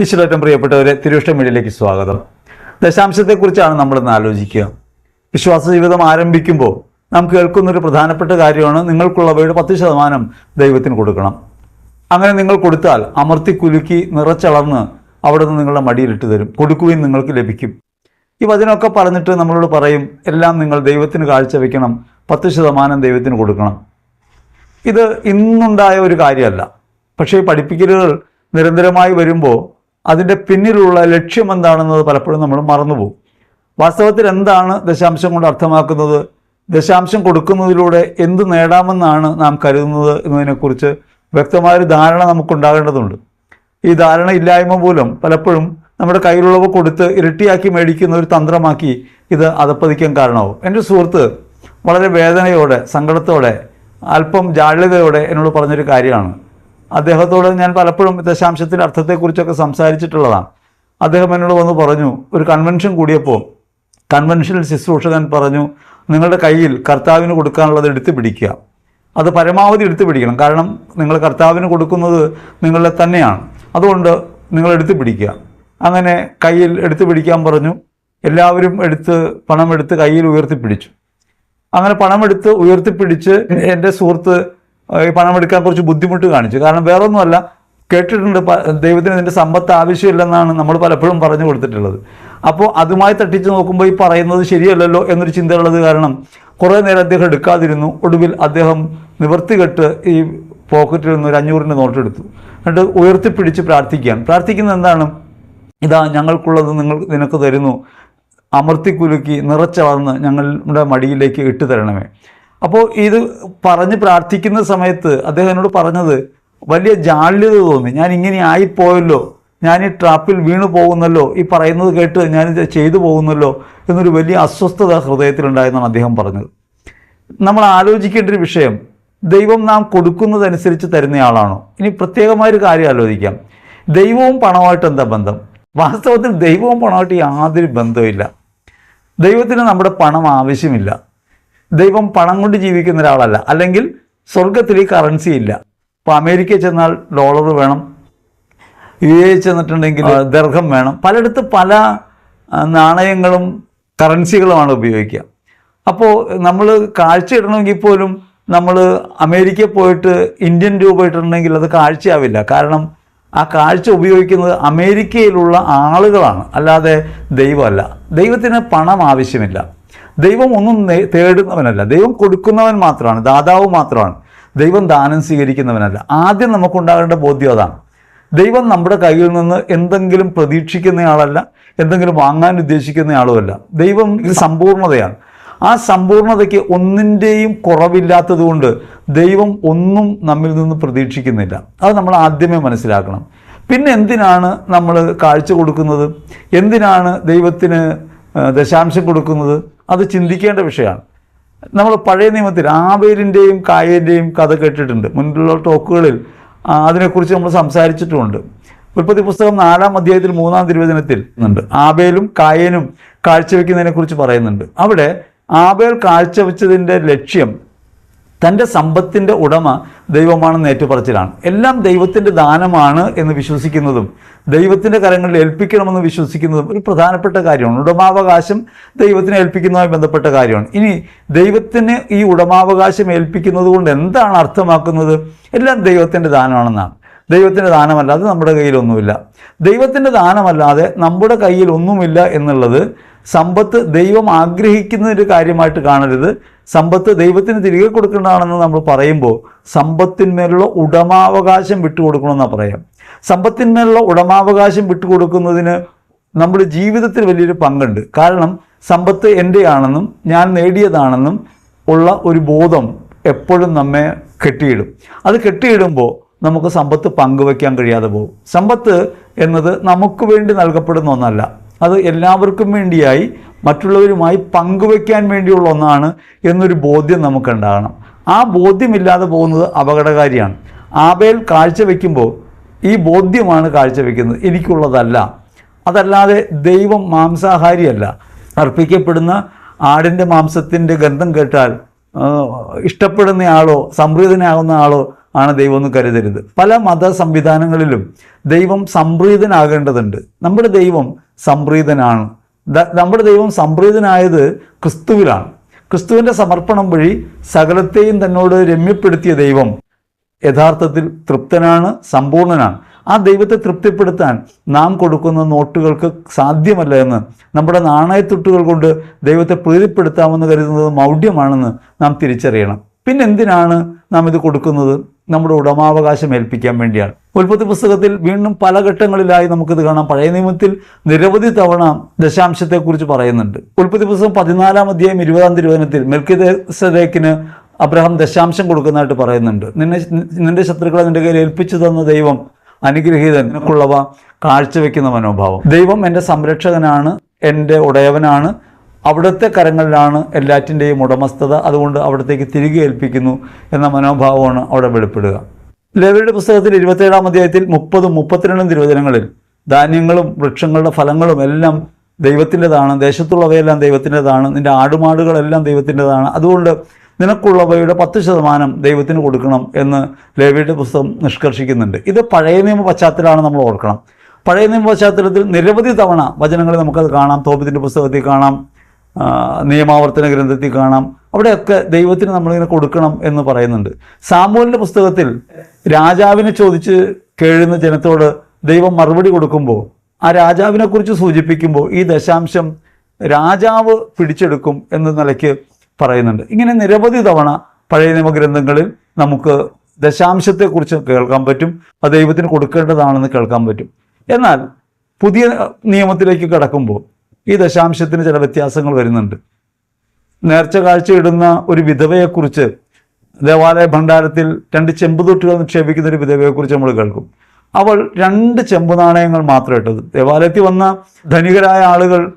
ഈശ്വരേറ്റം പ്രിയപ്പെട്ടവരെ തിരുവിഷ്ട മീഡിയയിലേക്ക് സ്വാഗതം. ദശാംശത്തെക്കുറിച്ചാണ് നമ്മൾ ഇന്ന് ആലോചിക്കുക. വിശ്വാസ ജീവിതം ആരംഭിക്കുമ്പോൾ നാം കേൾക്കുന്ന ഒരു പ്രധാനപ്പെട്ട കാര്യമാണ് നിങ്ങൾക്കുള്ളവയുടെ പത്ത് ശതമാനം ദൈവത്തിന് കൊടുക്കണം. അങ്ങനെ നിങ്ങൾ കൊടുത്താൽ അമർത്തി കുലുക്കി നിറച്ചളർന്ന് അവിടെ നിന്ന് നിങ്ങളുടെ മടിയിലിട്ട് തരും. കൊടുക്കുകയും നിങ്ങൾക്ക് ലഭിക്കും. ഈ വചനമൊക്കെ പറഞ്ഞിട്ട് നമ്മളോട് പറയും എല്ലാം നിങ്ങൾ ദൈവത്തിന് കാഴ്ച കാഴ്ചവെക്കണം പത്ത് ശതമാനം ദൈവത്തിന് കൊടുക്കണം. ഇത് ഇന്നുണ്ടായ ഒരു കാര്യമല്ല. പക്ഷേ പഠിപ്പിക്കലുകൾ നിരന്തരമായി വരുമ്പോൾ അതിന്റെ പിന്നിലുള്ള ലക്ഷ്യം എന്താണെന്നത് പലപ്പോഴും നമ്മൾ മറന്നുപോകും. വാസ്തവത്തിൽ എന്താണ് ദശാംശം കൊണ്ട് അർത്ഥമാക്കുന്നത്? ദശാംശം കൊടുക്കുന്നതിലൂടെ എന്ത് നേടാമെന്നാണ് നാം കരുതുന്നത് എന്നതിനെക്കുറിച്ച് വ്യക്തമായൊരു ധാരണ നമുക്കുണ്ടാകേണ്ടതുണ്ട്. ഈ ധാരണ ഇല്ലായ്മ മൂലം പലപ്പോഴും നമ്മുടെ കയ്യിലുള്ളവ കൊടുത്ത് ഇരട്ടിയാക്കി മേടിക്കുന്ന ഒരു തന്ത്രമാക്കി ഇത് അതപ്പതിക്കാൻ കാരണമാവും. എന്റെ സുഹൃത്ത് വളരെ വേദനയോടെ സങ്കടത്തോടെ അല്പം ജാള്യതയോടെ എന്നോട് പറഞ്ഞൊരു കാര്യമാണ്. അദ്ദേഹത്തോട് ഞാൻ പലപ്പോഴും ദശാംശത്തിന്റെ അർത്ഥത്തെക്കുറിച്ചൊക്കെ സംസാരിച്ചിട്ടുള്ളതാണ്. അദ്ദേഹം എന്നോട് വന്ന് പറഞ്ഞു ഒരു കൺവെൻഷൻ കൂടിയപ്പോൾ കൺവെൻഷനിൽ ശുശ്രൂഷകൻ പറഞ്ഞു നിങ്ങളുടെ കയ്യിൽ കർത്താവിന് കൊടുക്കാനുള്ളത് എടുത്തു പിടിക്കുക. അത് പരമാവധി എടുത്തു പിടിക്കണം. കാരണം നിങ്ങൾ കർത്താവിന് കൊടുക്കുന്നത് നിങ്ങളുടെ തന്നെയാണ്. അതുകൊണ്ട് നിങ്ങൾ എടുത്തു പിടിക്കുക. അങ്ങനെ കയ്യിൽ എടുത്തു പിടിക്കാൻ പറഞ്ഞു. എല്ലാവരും എടുത്ത് പണം എടുത്ത് കയ്യിൽ ഉയർത്തിപ്പിടിച്ചു അങ്ങനെ പണമെടുത്ത് ഉയർത്തിപ്പിടിച്ച് എന്റെ സുഹൃത്ത് ഈ പണമെടുക്കാൻ കുറച്ച് ബുദ്ധിമുട്ട് കാണിച്ചു. കാരണം വേറൊന്നുമല്ല കേട്ടിട്ടുണ്ട് ദൈവത്തിന് ഇതിന്റെ സമ്പത്ത് ആവശ്യമില്ലെന്നാണ് നമ്മൾ പലപ്പോഴും പറഞ്ഞു കൊടുത്തിട്ടുള്ളത്. അപ്പോൾ അതുമായി തട്ടിച്ച് നോക്കുമ്പോൾ ഈ പറയുന്നത് ശരിയല്ലല്ലോ എന്നൊരു ചിന്തയുള്ളത് കാരണം കുറേ നേരം അദ്ദേഹം എടുക്കാതിരുന്നു. ഒടുവിൽ അദ്ദേഹം നിവർത്തി കെട്ട് ഈ പോക്കറ്റിൽ നിന്ന് ഒരു അഞ്ഞൂറിന്റെ നോട്ട് എടുത്തു. എന്നിട്ട് ഉയർത്തിപ്പിടിച്ച് പ്രാർത്ഥിക്കുകയാണ്. പ്രാർത്ഥിക്കുന്നത് എന്താണ്? ഇതാ ഞങ്ങൾക്കുള്ളത് നിങ്ങൾ നിനക്ക് തരുന്നു. അമർത്തി കുലുക്കി നിറച്ചളർന്ന് ഞങ്ങളുടെ മടിയിലേക്ക് ഇട്ടു തരണമേ അപ്പോൾ ഇത് പറഞ്ഞ് പ്രാർത്ഥിക്കുന്ന സമയത്ത് അദ്ദേഹം എന്നോട് പറഞ്ഞത് വലിയ ജാള്യത തോന്നി. ഞാൻ ഇങ്ങനെ ആയിപ്പോയല്ലോ. ഞാൻ ഈ ട്രാപ്പിൽ വീണു പോകുന്നല്ലോ. ഈ പറയുന്നത് കേട്ട് ഞാൻ ചെയ്തു പോകുന്നല്ലോ. എന്നൊരു വലിയ അസ്വസ്ഥത ഹൃദയത്തിലുണ്ടായെന്നാണ് അദ്ദേഹം പറഞ്ഞത്. നമ്മൾ ആലോചിക്കേണ്ട ഒരു വിഷയം ദൈവം നാം കൊടുക്കുന്നതനുസരിച്ച് തരുന്നയാളാണോ? ഇനി പ്രത്യേകമായൊരു കാര്യം ആലോചിക്കാം. ദൈവവും പണമായിട്ട് എന്താ ബന്ധം? വാസ്തവത്തിൽ ദൈവവും പണമായിട്ട് യാതൊരു ബന്ധവുമില്ല. ദൈവത്തിന് നമ്മുടെ പണം ആവശ്യമില്ല. ദൈവം പണം കൊണ്ട് ജീവിക്കുന്ന ഒരാളല്ല. അല്ലെങ്കിൽ സ്വർഗത്തിൽ ഈ കറൻസി ഇല്ല. ഇപ്പോൾ അമേരിക്കയിൽ ചെന്നാൽ ഡോളർ വേണം. യു എ ചെന്നിട്ടുണ്ടെങ്കിൽ ദർഘം വേണം. പലയിടത്ത് പല നാണയങ്ങളും കറൻസികളുമാണ് ഉപയോഗിക്കുക. അപ്പോൾ നമ്മൾ കാഴ്ച ഇടണമെങ്കിൽ പോലും നമ്മൾ അമേരിക്കയിൽ പോയിട്ട് ഇന്ത്യൻ രൂപ ഇട്ടിട്ടുണ്ടെങ്കിൽ അത് കാഴ്ചയാവില്ല. കാരണം ആ കാഴ്ച ഉപയോഗിക്കുന്നത് അമേരിക്കയിലുള്ള ആളുകളാണ്. അല്ലാതെ ദൈവമല്ല. ദൈവത്തിന് പണം ആവശ്യമില്ല. ദൈവം ഒന്നും തേടുന്നവനല്ല. ദൈവം കൊടുക്കുന്നവൻ മാത്രമാണ് ദാതാവ് മാത്രമാണ്. ദൈവം ദാനം സ്വീകരിക്കുന്നവനല്ല. ആദ്യം നമുക്കുണ്ടാകേണ്ട ബോധ്യം അതാണ്. ദൈവം നമ്മുടെ കയ്യിൽ നിന്ന് എന്തെങ്കിലും പ്രതീക്ഷിക്കുന്നയാളല്ല എന്തെങ്കിലും വാങ്ങാൻ ഉദ്ദേശിക്കുന്നയാളുമല്ല ദൈവം ഇത് സമ്പൂർണതയാണ് ആ സമ്പൂർണതയ്ക്ക് ഒന്നിന്റെയും കുറവില്ലാത്തതുകൊണ്ട് ദൈവം ഒന്നും നമ്മിൽ നിന്ന് പ്രതീക്ഷിക്കുന്നില്ല. അത് നമ്മൾ ആദ്യമേ മനസ്സിലാക്കണം. പിന്നെ എന്തിനാണ് നമ്മൾ കാഴ്ച കൊടുക്കുന്നത്? എന്തിനാണ് ദൈവത്തിന് ദശാംശം കൊടുക്കുന്നത്? അത് ചിന്തിക്കേണ്ട വിഷയമാണ്. നമ്മൾ പഴയ നിയമത്തിൽ ആബേലിന്റെയും കായലിന്റെയും കഥ കേട്ടിട്ടുണ്ട്. മുൻപുള്ള ടോക്കുകളിൽ അതിനെക്കുറിച്ച് നമ്മൾ സംസാരിച്ചിട്ടുമുണ്ട് ഉൽപ്പത്തി പുസ്തകം നാലാം അധ്യായത്തിൽ മൂന്നാം തിരുവചനത്തിൽ ഉണ്ട്. ആബേലും കായനും കാഴ്ചവെക്കുന്നതിനെ കുറിച്ച് പറയുന്നുണ്ട്. അവിടെ ആബേൽ കാഴ്ചവെച്ചതിന്റെ ലക്ഷ്യം തന്റെ സമ്പത്തിന്റെ ഉടമ ദൈവമാണെന്ന് ഏറ്റുപറച്ചിലാണ്. എല്ലാം ദൈവത്തിന്റെ ദാനമാണ് എന്ന് വിശ്വസിക്കുന്നതും ദൈവത്തിന്റെ കരങ്ങളിൽ ഏൽപ്പിക്കണമെന്ന് വിശ്വസിക്കുന്നതും ഒരു പ്രധാനപ്പെട്ട കാര്യമാണ്. ഉടമാവകാശം ദൈവത്തിന് ഏൽപ്പിക്കുന്നതുമായി ബന്ധപ്പെട്ട കാര്യമാണ്. ഇനി ദൈവത്തിന് ഈ ഉടമാവകാശം ഏൽപ്പിക്കുന്നത് കൊണ്ട് എന്താണ് അർത്ഥമാക്കുന്നത്? എല്ലാം ദൈവത്തിന്റെ ദാനമാണെന്നാണ്. ദൈവത്തിന്റെ ദാനമല്ലാതെ നമ്മുടെ കയ്യിലൊന്നുമില്ല. ദൈവത്തിന്റെ ദാനമല്ലാതെ നമ്മുടെ കയ്യിൽ ഒന്നുമില്ല എന്നുള്ളത് സമ്പത്ത് ദൈവം ആഗ്രഹിക്കുന്ന ഒരു കാര്യമായിട്ട് കാണരുത്. സമ്പത്ത് ദൈവത്തിന് തിരികെ കൊടുക്കേണ്ടതാണെന്ന് നമ്മൾ പറയുമ്പോൾ സമ്പത്തിന്മേലുള്ള ഉടമാവകാശം വിട്ടുകൊടുക്കണമെന്നാണ് പറയാം. സമ്പത്തിന്മേലുള്ള ഉടമാവകാശം വിട്ടുകൊടുക്കുന്നതിന് നമ്മുടെ ജീവിതത്തിൽ വലിയൊരു പങ്കുണ്ട്. കാരണം സമ്പത്ത് എന്റെയാണെന്നും ഞാൻ നേടിയതാണെന്നും ഉള്ള ഒരു ബോധം എപ്പോഴും നമ്മെ കെട്ടിയിടും. അത് കെട്ടിയിടുമ്പോൾ നമുക്ക് സമ്പത്ത് പങ്കുവയ്ക്കാൻ കഴിയാതെ പോകും. സമ്പത്ത് എന്നത് നമുക്ക് വേണ്ടി നൽകപ്പെടുന്ന ഒന്നല്ല. അത് എല്ലാവർക്കും വേണ്ടിയായി മറ്റുള്ളവരുമായി പങ്കുവയ്ക്കാൻ വേണ്ടിയുള്ള ഒന്നാണ് എന്നൊരു ബോധ്യം നമുക്കുണ്ടാകണം. ആ ബോധ്യമില്ലാതെ പോകുന്നത് അപകടകാരിയാണ്. ആബേൽ കാഴ്ചവെക്കുമ്പോൾ ഈ ബോധ്യമാണ് കാഴ്ചവെക്കുന്നത് എനിക്കുള്ളതല്ല. അതല്ലാതെ ദൈവം മാംസാഹാരിയല്ല. അർപ്പിക്കപ്പെടുന്ന ആടിന്റെ മാംസത്തിന്റെ ഗന്ധം കേട്ടാൽ ഇഷ്ടപ്പെടുന്ന ആളോ സംപ്രീതനാകുന്ന ആളോ ആണ് ദൈവം എന്ന് കരുതരുത്. പല മത സംവിധാനങ്ങളിലും ദൈവം സംപ്രീതനാകേണ്ടതുണ്ട്. നമ്മുടെ ദൈവം സംപ്രീതനാണ്. നമ്മുടെ ദൈവം സംപ്രീതനായത് ക്രിസ്തുവിലാണ്. ക്രിസ്തുവിന്റെ സമർപ്പണം വഴി സകലത്തെയും തന്നോട് രമ്യപ്പെടുത്തിയ ദൈവം യഥാർത്ഥത്തിൽ തൃപ്തനാണ് സമ്പൂർണനാണ്. ആ ദൈവത്തെ തൃപ്തിപ്പെടുത്താൻ നാം കൊടുക്കുന്ന നോട്ടുകൾക്ക് സാധ്യമല്ല എന്ന് നമ്മുടെ നാണയത്തുട്ടുകൾ കൊണ്ട് ദൈവത്തെ പ്രീതിപ്പെടുത്താമെന്ന് കരുതുന്നത് മൗഢ്യമാണെന്ന് നാം തിരിച്ചറിയണം. പിന്നെ എന്തിനാണ് നാം ഇത് കൊടുക്കുന്നത്? നമ്മുടെ ഉടമാവകാശം ഏൽപ്പിക്കാൻ വേണ്ടിയാണ്. ഉൽപ്പത്തി പുസ്തകത്തിൽ വീണ്ടും പല ഘട്ടങ്ങളിലായി നമുക്കിത് കാണാം. പഴയ നിയമത്തിൽ നിരവധി തവണ ദശാംശത്തെക്കുറിച്ച് പറയുന്നുണ്ട്. ഉൽപ്പത്തി പുസ്തകം പതിനാലാം അധ്യായം ഇരുപതാം തിരുവചനത്തിൽ മെൽക്കിദേക്കിന് അബ്രഹാം ദശാംശം കൊടുക്കുന്നതായിട്ട് പറയുന്നുണ്ട്. നിന്നെ നിന്റെ ശത്രുക്കളെ നിന്റെ കയ്യിൽ ഏൽപ്പിച്ചു തന്ന ദൈവം അനുഗ്രഹീതൻ. നിനക്കുള്ളവ കാഴ്ചവെക്കുന്ന മനോഭാവം. ദൈവം എന്റെ സംരക്ഷകനാണ് എന്റെ ഉടയവനാണ്. അവിടുത്തെ കരങ്ങളിലാണ് എല്ലാറ്റിന്റെയും ഉടമസ്ഥത. അതുകൊണ്ട് അവിടത്തേക്ക് തിരികെ ഏൽപ്പിക്കുന്നു എന്ന മനോഭാവമാണ് അവിടെ വെളിപ്പെടുക. ലേവയുടെ പുസ്തകത്തിൽ ഇരുപത്തേഴാം അധ്യായത്തിൽ മുപ്പതും മുപ്പത്തിരണ്ടും തിരുവചനങ്ങളിൽ ധാന്യങ്ങളും വൃക്ഷങ്ങളുടെ ഫലങ്ങളും എല്ലാം ദൈവത്തിന്റെതാണ് ദേശത്തുള്ളവയെല്ലാം ദൈവത്തിന്റെതാണ് നിന്റെ ആടുമാടുകളെല്ലാം ദൈവത്തിന്റെതാണ്. അതുകൊണ്ട് നിനക്കുള്ളവയുടെ പത്ത് ശതമാനം ദൈവത്തിന് കൊടുക്കണം എന്ന് ലേവിയുടെ പുസ്തകം നിഷ്കർഷിക്കുന്നുണ്ട്. ഇത് പഴയ നിയമ പശ്ചാത്തലമാണ് നമ്മൾ ഓർക്കണം. പഴയ നിയമ പശ്ചാത്തലത്തിൽ നിരവധി തവണ വചനങ്ങളിൽ നമുക്കത് കാണാം. തോപത്തിന്റെ പുസ്തകത്തിൽ കാണാം. നിയമാവർത്തന ഗ്രന്ഥത്തിൽ കാണാം. അവിടെയൊക്കെ ദൈവത്തിന് നമ്മളിങ്ങനെ കൊടുക്കണം എന്ന് പറയുന്നുണ്ട്. സാമൂലിന്റെ പുസ്തകത്തിൽ രാജാവിനെ ചോദിച്ച് കേഴുന്ന ജനത്തോട് ദൈവം മറുപടി കൊടുക്കുമ്പോൾ ആ രാജാവിനെക്കുറിച്ച് സൂചിപ്പിക്കുമ്പോൾ ഈ ദശാംശം രാജാവ് പിടിച്ചെടുക്കും എന്ന നിലയ്ക്ക് പറയുന്നുണ്ട്. ഇങ്ങനെ നിരവധി തവണ പഴയ നിയമഗ്രന്ഥങ്ങളിൽ നമുക്ക് ദശാംശത്തെക്കുറിച്ച് കേൾക്കാൻ പറ്റും അത് ദൈവത്തിന് കൊടുക്കേണ്ടതാണെന്ന് കേൾക്കാൻ പറ്റും. എന്നാൽ പുതിയ നിയമത്തിലേക്ക് കടക്കുമ്പോൾ ഈ ദശാംശത്തിന് ചില വ്യത്യാസങ്ങൾ വരുന്നുണ്ട്. നേർച്ച കാഴ്ചയിടുന്ന ഒരു വിധവയെക്കുറിച്ച് ദേവാലയ ഭണ്ഡാരത്തിൽ രണ്ട് ചെമ്പുതൊട്ടുകൾ നിക്ഷേപിക്കുന്ന ഒരു വിധവയെക്കുറിച്ച് നമ്മൾ കേൾക്കും. അവൾ രണ്ട് ചെമ്പു നാണയങ്ങൾ മാത്രം ഇട്ടത്. ദേവാലയത്തിൽ വന്ന ധനികരായ ആളുകൾ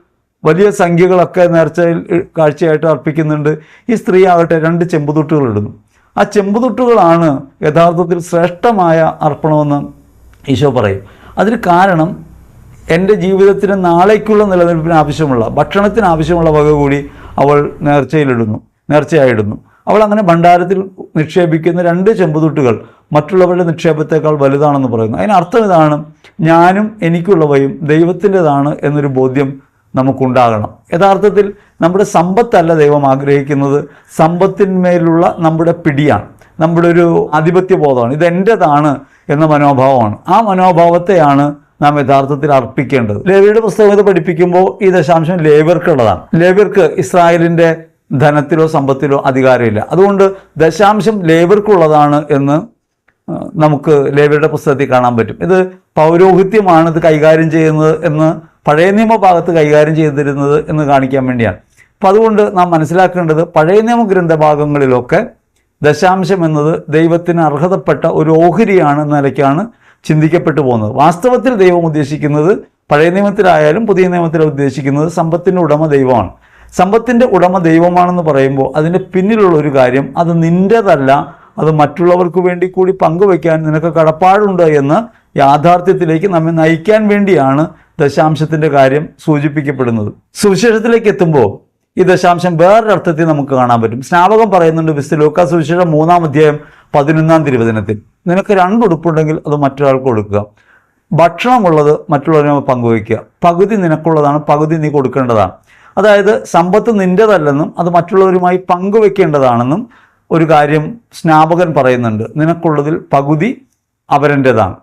വലിയ സംഖ്യകളൊക്കെ നേർച്ചയിൽ കാഴ്ചയായിട്ട് അർപ്പിക്കുന്നുണ്ട്. ഈ സ്ത്രീ ആകട്ടെ രണ്ട് ചെമ്പുതൊട്ടുകൾ ഇടുന്നു. ആ ചെമ്പുതൊട്ടുകളാണ് യഥാർത്ഥത്തിൽ ശ്രേഷ്ഠമായ അർപ്പണമെന്ന് ഈശോ പറയും. അതിന് കാരണം എന്റെ ജീവിതത്തിന് നാളേക്കുള്ള നിലനിൽപ്പിന് ആവശ്യമുള്ള ഭക്ഷണത്തിന് ആവശ്യമുള്ള വക കൂടി അവൾ നേർച്ചയിലിടുന്നു നേർച്ചയായിടുന്നു. അവൾ അങ്ങനെ ഭണ്ഡാരത്തിൽ നിക്ഷേപിക്കുന്ന രണ്ട് ചെമ്പുതുട്ടുകൾ മറ്റുള്ളവരുടെ നിക്ഷേപത്തേക്കാൾ വലുതാണെന്ന് പറയുന്നു. അതിനർത്ഥം ഇതാണ് ഞാനും എനിക്കുള്ളവയും ദൈവത്തിന്റെതാണ് എന്നൊരു ബോധ്യം നമുക്കുണ്ടാകണം. യഥാർത്ഥത്തിൽ നമ്മുടെ സമ്പത്തല്ല ദൈവം ആഗ്രഹിക്കുന്നത് സമ്പത്തിന്മേലുള്ള നമ്മുടെ പിടിയാണ് നമ്മുടെ ഒരു ആധിപത്യ ബോധമാണ് ഇത് എന്റെതാണ് എന്ന മനോഭാവമാണ്. ആ മനോഭാവത്തെയാണ് നാം യഥാർത്ഥത്തിൽ അർപ്പിക്കേണ്ടത്. ലേവിയുടെ പുസ്തകം ഇത് പഠിപ്പിക്കുമ്പോൾ ഈ ദശാംശം ലേവ്യർക്കുള്ളതാണ്. ലേവ്യർക്ക് ഇസ്രായേലിന്റെ ധനത്തിലോ സമ്പത്തിലോ അധികാരമില്ല. അതുകൊണ്ട് ദശാംശം ലേബർക്കുള്ളതാണ് എന്ന് നമുക്ക് ലേവിയുടെ പുസ്തകത്തിൽ കാണാൻ പറ്റും. ഇത് പൗരോഹിത്യമാണ് ഇത് കൈകാര്യം ചെയ്യുന്നത് എന്ന് പഴയ നിയമ ഭാഗത്ത് കൈകാര്യം ചെയ്തിരുന്നത് എന്ന് കാണിക്കാൻ വേണ്ടിയാണ്. അപ്പം അതുകൊണ്ട് നാം മനസ്സിലാക്കേണ്ടത് പഴയ നിയമ ഗ്രന്ഥഭാഗങ്ങളിലൊക്കെ ദശാംശം എന്നത് ദൈവത്തിന് അർഹതപ്പെട്ട ഒരു ഓഹരിയാണ് എന്ന നിലയ്ക്കാണ് ചിന്തിക്കപ്പെട്ടു പോകുന്നത്. വാസ്തവത്തിൽ ദൈവം ഉദ്ദേശിക്കുന്നത് പഴയ നിയമത്തിലായാലും പുതിയ നിയമത്തിലും ഉദ്ദേശിക്കുന്നത് സമ്പത്തിന്റെ ഉടമ ദൈവമാണ്. സമ്പത്തിന്റെ ഉടമ ദൈവമാണെന്ന് പറയുമ്പോൾ അതിന്റെ പിന്നിലുള്ള ഒരു കാര്യം അത് നിന്റെതല്ല അത് മറ്റുള്ളവർക്ക് വേണ്ടി കൂടി പങ്കുവെക്കാൻ നിനക്ക് കടപ്പാടുണ്ട് എന്ന് യാഥാർത്ഥ്യത്തിലേക്ക് നമ്മെ നയിക്കാൻ വേണ്ടിയാണ് ദശാംശത്തിന്റെ കാര്യം സൂചിപ്പിക്കപ്പെടുന്നത്. സുവിശേഷത്തിലേക്ക് എത്തുമ്പോൾ ഈ ദശാംശം വേറൊരർത്ഥത്തിൽ നമുക്ക് കാണാൻ പറ്റും. സ്നാപകം പറയുന്നുണ്ട് വിശുദ്ധ ലൂക്കാ സുവിശേഷം മൂന്നാം അധ്യായം പതിനൊന്നാം തിരുവചനത്തിൽ. നിനക്ക് രണ്ട് ഉടുപ്പുണ്ടെങ്കിൽ അത് മറ്റൊരാൾക്ക് കൊടുക്കുക. ഭക്ഷണമുള്ളത് മറ്റുള്ളവരെ പങ്കുവയ്ക്കുക. പകുതി നിനക്കുള്ളതാണ് പകുതി നീ കൊടുക്കേണ്ടതാണ്. അതായത് സമ്പത്ത് നിന്റെതല്ലെന്നും അത് മറ്റുള്ളവരുമായി പങ്കുവെക്കേണ്ടതാണെന്നും ഒരു കാര്യം സ്നാപകൻ പറയുന്നുണ്ട്. നിനക്കുള്ളതിൽ പകുതി അവരന്റെതാണ്.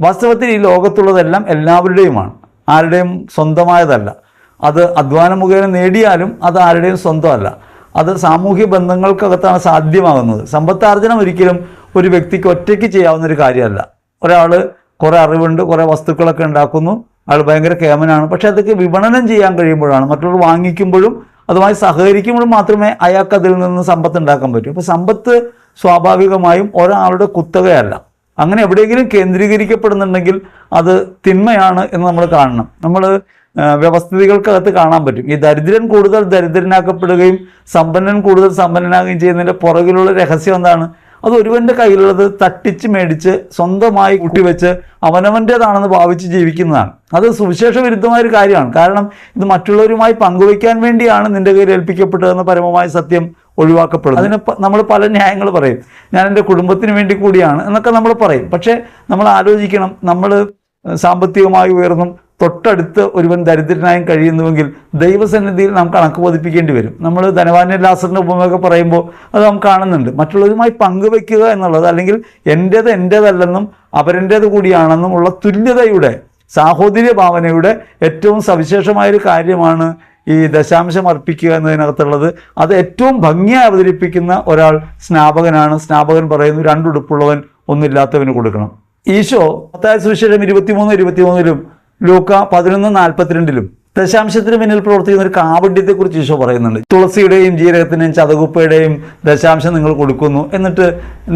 വാസ്തവത്തിൽ ഈ ലോകത്തുള്ളതെല്ലാം എല്ലാവരുടെയുമാണ്. ആരുടെയും സ്വന്തമായതല്ല. അത് അധ്വാനം മുഖേന നേടിയാലും അത് ആരുടെയും സ്വന്തമല്ല. അത് സാമൂഹ്യ ബന്ധങ്ങൾക്കകത്താണ് സാധ്യമാകുന്നത്. സമ്പത്താർജനം ഒരിക്കലും ഒരു വ്യക്തിക്ക് ഒറ്റയ്ക്ക് ചെയ്യാവുന്ന ഒരു കാര്യമല്ല. ഒരാൾ കുറേ അറിവുണ്ട് കുറേ വസ്തുക്കളൊക്കെ ഉണ്ടാക്കുന്നു അയാൾ ഭയങ്കര കേമനാണ്. പക്ഷെ അതൊക്കെ വിപണനം ചെയ്യാൻ കഴിയുമ്പോഴാണ്. മറ്റുള്ളവർ വാങ്ങിക്കുമ്പോഴും അതുമായി സഹകരിക്കുമ്പോഴും മാത്രമേ അയാൾക്ക് അതിൽ നിന്ന് സമ്പത്ത് ഉണ്ടാക്കാൻ പറ്റൂ. അപ്പോൾ സമ്പത്ത് സ്വാഭാവികമായും ഒരാളുടെ കുത്തകയല്ല. അങ്ങനെ എവിടെയെങ്കിലും കേന്ദ്രീകരിക്കപ്പെടുന്നുണ്ടെങ്കിൽ അത് തിന്മയാണ് എന്ന് നമ്മൾ കാണണം. നമ്മൾ വ്യവസ്ഥിതികൾക്കകത്ത് കാണാൻ പറ്റും. ഈ ദരിദ്രൻ കൂടുതൽ ദരിദ്രനാക്കപ്പെടുകയും സമ്പന്നൻ കൂടുതൽ സമ്പന്നനാകുകയും ചെയ്യുന്നതിന്റെ പുറകിലുള്ള രഹസ്യം എന്താണ്? അത് ഒരുവന്റെ കയ്യിലുള്ളത് തട്ടിച്ച് മേടിച്ച് സ്വന്തമായി കൂട്ടിവെച്ച് അവനവന്റേതാണെന്ന് ഭാവിച്ച് ജീവിക്കുന്നതാണ്. അത് സുവിശേഷ വിരുദ്ധമായ ഒരു കാര്യമാണ്. കാരണം ഇത് മറ്റുള്ളവരുമായി പങ്കുവയ്ക്കാൻ വേണ്ടിയാണ് നിന്റെ കയ്യിൽ ഏൽപ്പിക്കപ്പെട്ടതെന്ന പരമമായ സത്യം ഒഴിവാക്കപ്പെടുന്നു അതിന് നമ്മൾ പല ന്യായങ്ങൾ പറയും. ഞാൻ എന്റെ കുടുംബത്തിന് വേണ്ടി കൂടിയാണ് എന്നൊക്കെ നമ്മൾ പറയും. പക്ഷേ നമ്മൾ ആലോചിക്കണം. നമ്മൾ സാമ്പത്തികമായി ഉയർന്നും തൊട്ടടുത്ത് ഒരുവൻ ദരിദ്രനായും കഴിയുന്നുവെങ്കിൽ ദൈവസന്നിധിയിൽ നാം കണക്ക് ബോധിപ്പിക്കേണ്ടി വരും. നമ്മൾ ധനവാന്യ ലാസറിന്റെ ഉപമയൊക്കെ പറയുമ്പോൾ അത് നാം കാണുന്നുണ്ട്. മറ്റുള്ളവരുമായി പങ്കുവെക്കുക എന്നുള്ളത് അല്ലെങ്കിൽ എന്റേത് എന്റേതല്ലെന്നും അവരെന്റേത് കൂടിയാണെന്നും ഉള്ള തുല്യതയുടെ സാഹോദര്യ ഭാവനയുടെ ഏറ്റവും സവിശേഷമായൊരു കാര്യമാണ് ഈ ദശാംശം അർപ്പിക്കുക എന്നതിനകത്തുള്ളത്. അത് ഏറ്റവും ഭംഗിയായി അവതരിപ്പിക്കുന്ന ഒരാൾ സ്നാപകനാണ്. സ്നാപകൻ പറയുന്നു രണ്ടുടുപ്പുള്ളവൻ ഒന്നില്ലാത്തവന് കൊടുക്കണം. ഈശോ പത്തായ സുവിശേഷം ഇരുപത്തിമൂന്ന് ഇരുപത്തിമൂന്നിലും ലൂക്ക പതിനൊന്ന് നാൽപ്പത്തിരണ്ടിലും ദശാംശത്തിന് പിന്നിൽ പ്രവർത്തിക്കുന്ന ഒരു കാപണ്യത്തെക്കുറിച്ച് ഈശോ പറയുന്നുണ്ട്. തുളസിയുടെയും ജീരകത്തിന്റെയും ചതകുപ്പയുടെയും ദശാംശം നിങ്ങൾ കൊടുക്കുന്നു എന്നിട്ട്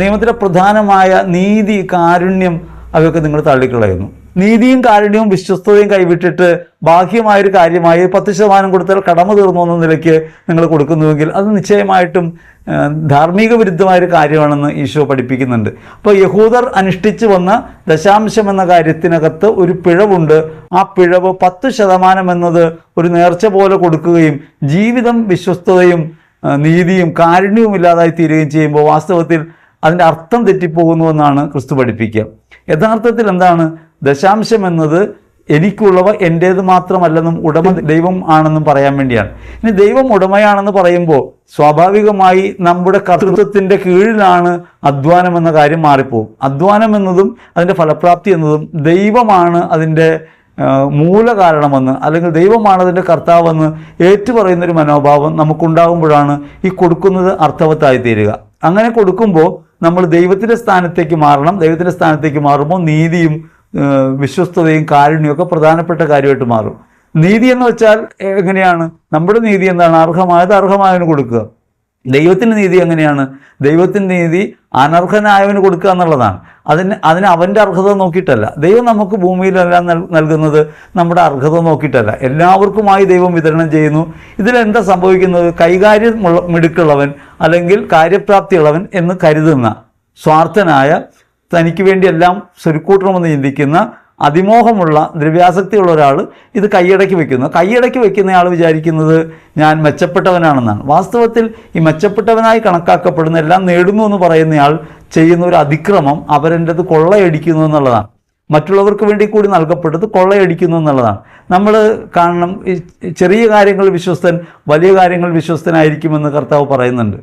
നിയമത്തിലെ പ്രധാനമായ നീതി കാരുണ്യം അവയൊക്കെ നിങ്ങൾ തള്ളിക്കളയുന്നു. നീതിയും കാരുണ്യവും വിശ്വസ്തതയും കൈവിട്ടിട്ട് ബാഹ്യമായൊരു കാര്യമായി പത്ത് ശതമാനം കൊടുത്താൽ കടമ തീർന്നു എന്ന നിലയ്ക്ക് നിങ്ങൾ കൊടുക്കുന്നുവെങ്കിൽ അത് നിശ്ചയമായിട്ടും ധാർമ്മിക വിരുദ്ധമായൊരു കാര്യമാണെന്ന് ഈശോ പഠിപ്പിക്കുന്നുണ്ട്. അപ്പോൾ യഹൂദർ അനുഷ്ഠിച്ചു വന്ന ദശാംശം എന്ന കാര്യത്തിനകത്ത് ഒരു പിഴവുണ്ട്. ആ പിഴവ് പത്ത് ശതമാനം എന്നത് ഒരു നേർച്ച പോലെ കൊടുക്കുകയും ജീവിതം വിശ്വസ്തതയും നീതിയും കാരുണ്യവും ഇല്ലാതായി തീരുകയും ചെയ്യുമ്പോൾ വാസ്തവത്തിൽ അതിന്റെ അർത്ഥം തെറ്റിപ്പോകുന്നുവെന്നാണ് ക്രിസ്തു പഠിപ്പിക്കുക. യഥാർത്ഥത്തിൽ എന്താണ്? ദശാംശം എന്നത് എനിക്കുള്ളവ എന്റേത് മാത്രമല്ലെന്നും ഉടമ ദൈവം ആണെന്നും പറയാൻ വേണ്ടിയാണ്. ഇനി ദൈവം ഉടമയാണെന്ന് പറയുമ്പോൾ സ്വാഭാവികമായി നമ്മുടെ കർത്തൃത്വത്തിന്റെ കീഴിലാണ് അധ്വാനം എന്ന കാര്യം മാറിപ്പോവും. അധ്വാനം എന്നതും അതിന്റെ ഫലപ്രാപ്തി എന്നതും ദൈവമാണ് അതിന്റെ മൂല മൂലകാരണമെന്ന് അല്ലെങ്കിൽ ദൈവമാണ് അതിന്റെ കർത്താവെന്ന് ഏറ്റുപറയുന്നൊരു മനോഭാവം നമുക്കുണ്ടാകുമ്പോഴാണ് ഈ കൊടുക്കുന്നത് അർത്ഥവത്തായി തീരുക. അങ്ങനെ കൊടുക്കുമ്പോൾ നമ്മൾ ദൈവത്തിന്റെ സ്ഥാനത്തേക്ക് മാറണം. ദൈവത്തിന്റെ സ്ഥാനത്തേക്ക് മാറുമ്പോൾ നീതിയും വിശ്വസ്തതയും കാരുണ്യമൊക്കെ പ്രധാനപ്പെട്ട കാര്യമായിട്ട് മാറും. നീതി എന്ന് വെച്ചാൽ എങ്ങനെയാണ്? നമ്മുടെ നീതി എന്താണ്? അർഹമായത് അർഹമായവന് കൊടുക്കുക. ദൈവത്തിന്റെ നീതി എങ്ങനെയാണ്? ദൈവത്തിന്റെ നീതി അനർഹനായവന് കൊടുക്കുക എന്നുള്ളതാണ്. അതിന് അതിന് അവന്റെ അർഹത നോക്കിയിട്ടല്ല. ദൈവം നമുക്ക് ഭൂമിയിലെല്ലാം നൽ- നൽകുന്നത് നമ്മുടെ അർഹത നോക്കിയിട്ടല്ല. എല്ലാവർക്കുമായി ദൈവം വിതരണം ചെയ്യുന്നു. ഇതിലെന്താ സംഭവിക്കുന്നത്? കൈകാര്യം മിടുക്കുള്ളവൻ അല്ലെങ്കിൽ കാര്യപ്രാപ്തിയുള്ളവൻ എന്ന് കരുതുന്ന സ്വാർത്ഥനായ തനിക്ക് വേണ്ടി എല്ലാം സ്വരുക്കൂട്ടണമെന്ന് ചിന്തിക്കുന്ന അതിമോഹമുള്ള ദ്രവ്യാസക്തിയുള്ള ഒരാൾ ഇത് കൈയടക്കി വെക്കുന്നു. കൈയടക്കി വയ്ക്കുന്നയാൾ വിചാരിക്കുന്നത് ഞാൻ മെച്ചപ്പെട്ടവനാണെന്നാണ്. വാസ്തവത്തിൽ ഈ മെച്ചപ്പെട്ടവനായി കണക്കാക്കപ്പെടുന്ന എല്ലാം നേടുന്നു എന്ന് പറയുന്നയാൾ ചെയ്യുന്ന ഒരു അതിക്രമം അവരെന്റെത് കൊള്ളയടിക്കുന്നു എന്നുള്ളതാണ്. മറ്റുള്ളവർക്ക് വേണ്ടി കൂടി നൽകപ്പെട്ടത് കൊള്ളയടിക്കുന്നു എന്നുള്ളതാണ്. നമ്മൾ കാണണം ഈ ചെറിയ കാര്യങ്ങൾ വിശ്വസ്തൻ വലിയ കാര്യങ്ങൾ വിശ്വസ്തനായിരിക്കുമെന്ന് കർത്താവ് പറയുന്നുണ്ട്.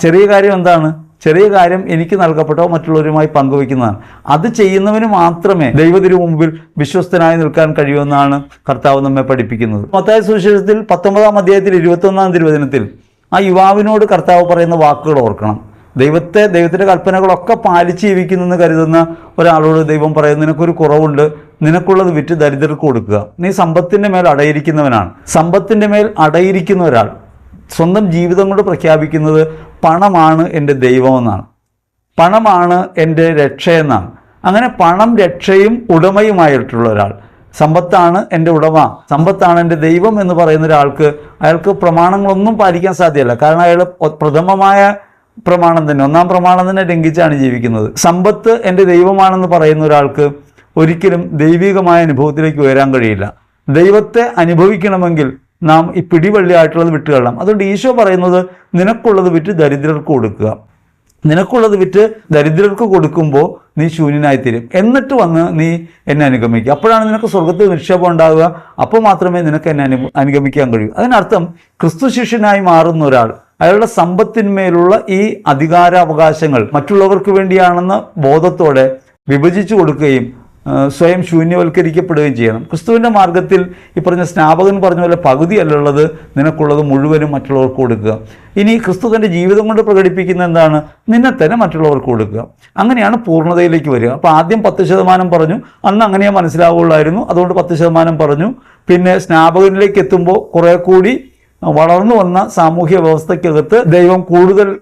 ചെറിയ കാര്യം എന്താണ്? ചെറിയ കാര്യം എനിക്ക് നൽകപ്പെട്ടോ മറ്റുള്ളവരുമായി പങ്കുവയ്ക്കുന്നതാണ്. അത് ചെയ്യുന്നവന് മാത്രമേ ദൈവത്തിനു മുമ്പിൽ വിശ്വസ്തനായി നിൽക്കാൻ കഴിയുമെന്നാണ് കർത്താവ് നമ്മെ പഠിപ്പിക്കുന്നത്. മത്തായ സുവിശേഷത്തിൽ പത്തൊമ്പതാം അധ്യായത്തിൽ ഇരുപത്തൊന്നാം തിരുവചനത്തിൽ ആ യുവാവിനോട് കർത്താവ് പറയുന്ന വാക്കുകൾ ഓർക്കണം. ദൈവത്തെ ദൈവത്തിന്റെ കൽപ്പനകളൊക്കെ പാലിച്ച് ജീവിക്കുന്നെന്ന് കരുതുന്ന ഒരാളോട് ദൈവം പറയുന്നു നിനക്കൊരു കുറവുണ്ട് നിനക്കുള്ളത് വിറ്റ് ദരിദ്രർക്ക് കൊടുക്കുക. നീ സമ്പത്തിന്റെ മേൽ അടയിരിക്കുന്നവനാണ്. സമ്പത്തിന്റെ മേൽ അടയിരിക്കുന്ന ഒരാൾ സ്വന്തം ജീവിതം കൊണ്ട് പ്രഖ്യാപിക്കുന്നത് പണമാണ് എന്റെ ദൈവമെന്നാണ്. പണമാണ് എന്റെ രക്ഷയെന്നാണ്. അങ്ങനെ പണം രക്ഷയും ഉടമയുമായിട്ടുള്ള ഒരാൾ. സമ്പത്താണ് എന്റെ ഉടമ. സമ്പത്താണ് എന്റെ ദൈവം എന്ന് പറയുന്ന ഒരാൾക്ക് അയാൾക്ക് പ്രമാണങ്ങളൊന്നും പാലിക്കാൻ സാധ്യമല്ല കാരണം അയാൾ പ്രഥമമായ പ്രമാണം തന്നെ ഒന്നാം പ്രമാണം തന്നെ ലംഘിച്ചാണ് ജീവിക്കുന്നത്. സമ്പത്ത് എന്റെ ദൈവമാണെന്ന് പറയുന്ന ഒരാൾക്ക് ഒരിക്കലും ദൈവികമായ അനുഭവത്തിലേക്ക് ഉയരാൻ കഴിയില്ല. ദൈവത്തെ അനുഭവിക്കണമെങ്കിൽ നാം ഈ പിടിവള്ളിയായിട്ടുള്ളത് വിട്ടുകളണം അതുകൊണ്ട് ഈശോ പറയുന്നത് നിനക്കുള്ളത് വിറ്റ് ദരിദ്രർക്ക് കൊടുക്കുക. നിനക്കുള്ളത് വിറ്റ് ദരിദ്രർക്ക് കൊടുക്കുമ്പോൾ നീ ശൂന്യനായിത്തീരും. എന്നിട്ട് വന്ന് നീ എന്നെ അനുഗമിക്കുക. അപ്പോഴാണ് നിനക്ക് സ്വർഗത്തിൽ നിക്ഷേപം ഉണ്ടാവുക. അപ്പോൾ മാത്രമേ നിനക്ക് എന്നെ അനു അനുഗമിക്കാൻ കഴിയൂ. അതിനർത്ഥം ക്രിസ്തു ശിഷ്യനായി മാറുന്ന ഒരാൾ അയാളുടെ സമ്പത്തിന്മേലുള്ള ഈ അധികാരാവകാശങ്ങൾ മറ്റുള്ളവർക്ക് വേണ്ടിയാണെന്ന ബോധത്തോടെ വിഭജിച്ചു കൊടുക്കുകയും സ്വയം ശൂന്യവൽക്കരിക്കപ്പെടുകയും ചെയ്യണം. ക്രിസ്തുവിന്റെ മാർഗത്തിൽ ഈ പറഞ്ഞ സ്നാപകൻ പറഞ്ഞ പോലെ പകുതി ഉള്ളത്. നിനക്കുള്ളത് മുഴുവനും മറ്റുള്ളവർക്ക് കൊടുക്കുക. ഇനി ക്രിസ്തു തന്റെ ജീവിതം കൊണ്ട് പ്രകടിപ്പിക്കുന്ന എന്താണ്? നിന്നെ തന്നെ മറ്റുള്ളവർക്ക് കൊടുക്കുക. അങ്ങനെയാണ് പൂർണതയിലേക്ക് വരിക. അപ്പോൾ ആദ്യം പത്ത് ശതമാനം പറഞ്ഞു. അന്ന് അങ്ങനെയേ മനസ്സിലാവുള്ളായിരുന്നു അതുകൊണ്ട് പത്ത് ശതമാനം പറഞ്ഞു. പിന്നെ സ്നാപകനിലേക്ക് എത്തുമ്പോൾ കുറേ കൂടി വളർന്നു വന്ന സാമൂഹ്യ വ്യവസ്ഥയ്ക്കകത്ത് ദൈവം കൂടുതൽ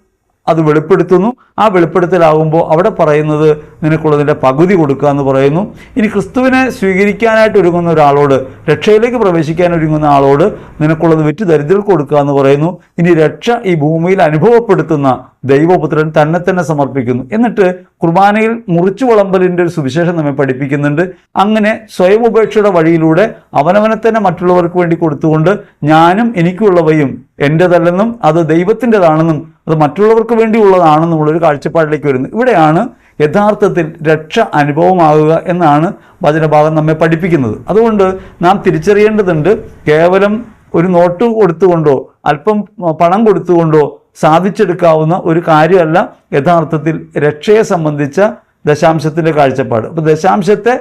അത് വെളിപ്പെടുത്തുന്നു. ആ വെളിപ്പെടുത്തലാകുമ്പോൾ അവിടെ പറയുന്നത് നിനക്കുള്ളതിന്റെ പകുതി കൊടുക്കുക എന്ന് പറയുന്നു. ഇനി ക്രിസ്തുവിനെ സ്വീകരിക്കാനായിട്ട് ഒരുങ്ങുന്ന ഒരാളോട് രക്ഷയിലേക്ക് പ്രവേശിക്കാൻ ഒരുങ്ങുന്ന ആളോട് നിനക്കുള്ളത് വിറ്റ് ദരിദ്രർക്ക് കൊടുക്കുക എന്ന് പറയുന്നു. ഇനി രക്ഷ ഈ ഭൂമിയിൽ അനുഭവപ്പെടുത്തുന്ന ദൈവപുത്രൻ തന്നെ തന്നെ സമർപ്പിക്കുന്നു. എന്നിട്ട് കുർബാനയിൽ മുറിച്ചു വിളമ്പലിന്റെ ഒരു സുവിശേഷം നമ്മെ പഠിപ്പിക്കുന്നുണ്ട്. അങ്ങനെ സ്വയം ഉപേക്ഷയുടെ വഴിയിലൂടെ അവനവനെ തന്നെ മറ്റുള്ളവർക്ക് വേണ്ടി കൊടുത്തുകൊണ്ട് ഞാനും എനിക്കുള്ളവയും എന്റെതല്ലെന്നും അത് ദൈവത്തിന്റെതാണെന്നും അത് മറ്റുള്ളവർക്ക് വേണ്ടിയുള്ളതാണ് ഒരു കാഴ്ചപ്പാടിലേക്ക് വരുന്നത്. ഇവിടെയാണ് യഥാർത്ഥത്തിൽ രക്ഷ അനുഭവമാകുക എന്നാണ് വചനഭാഗം നമ്മെ പഠിപ്പിക്കുന്നത്. അതുകൊണ്ട് നാം തിരിച്ചറിയേണ്ടതുണ്ട് കേവലം ഒരു നോട്ട് കൊടുത്തുകൊണ്ടോ അല്പം പണം കൊടുത്തുകൊണ്ടോ സാധിച്ചെടുക്കാവുന്ന ഒരു കാര്യമല്ല യഥാർത്ഥത്തിൽ രക്ഷയെ സംബന്ധിച്ച ദശാംശത്തിന്റെ കാഴ്ചപ്പാട്. അപ്പോൾ ദശാംശത്തെ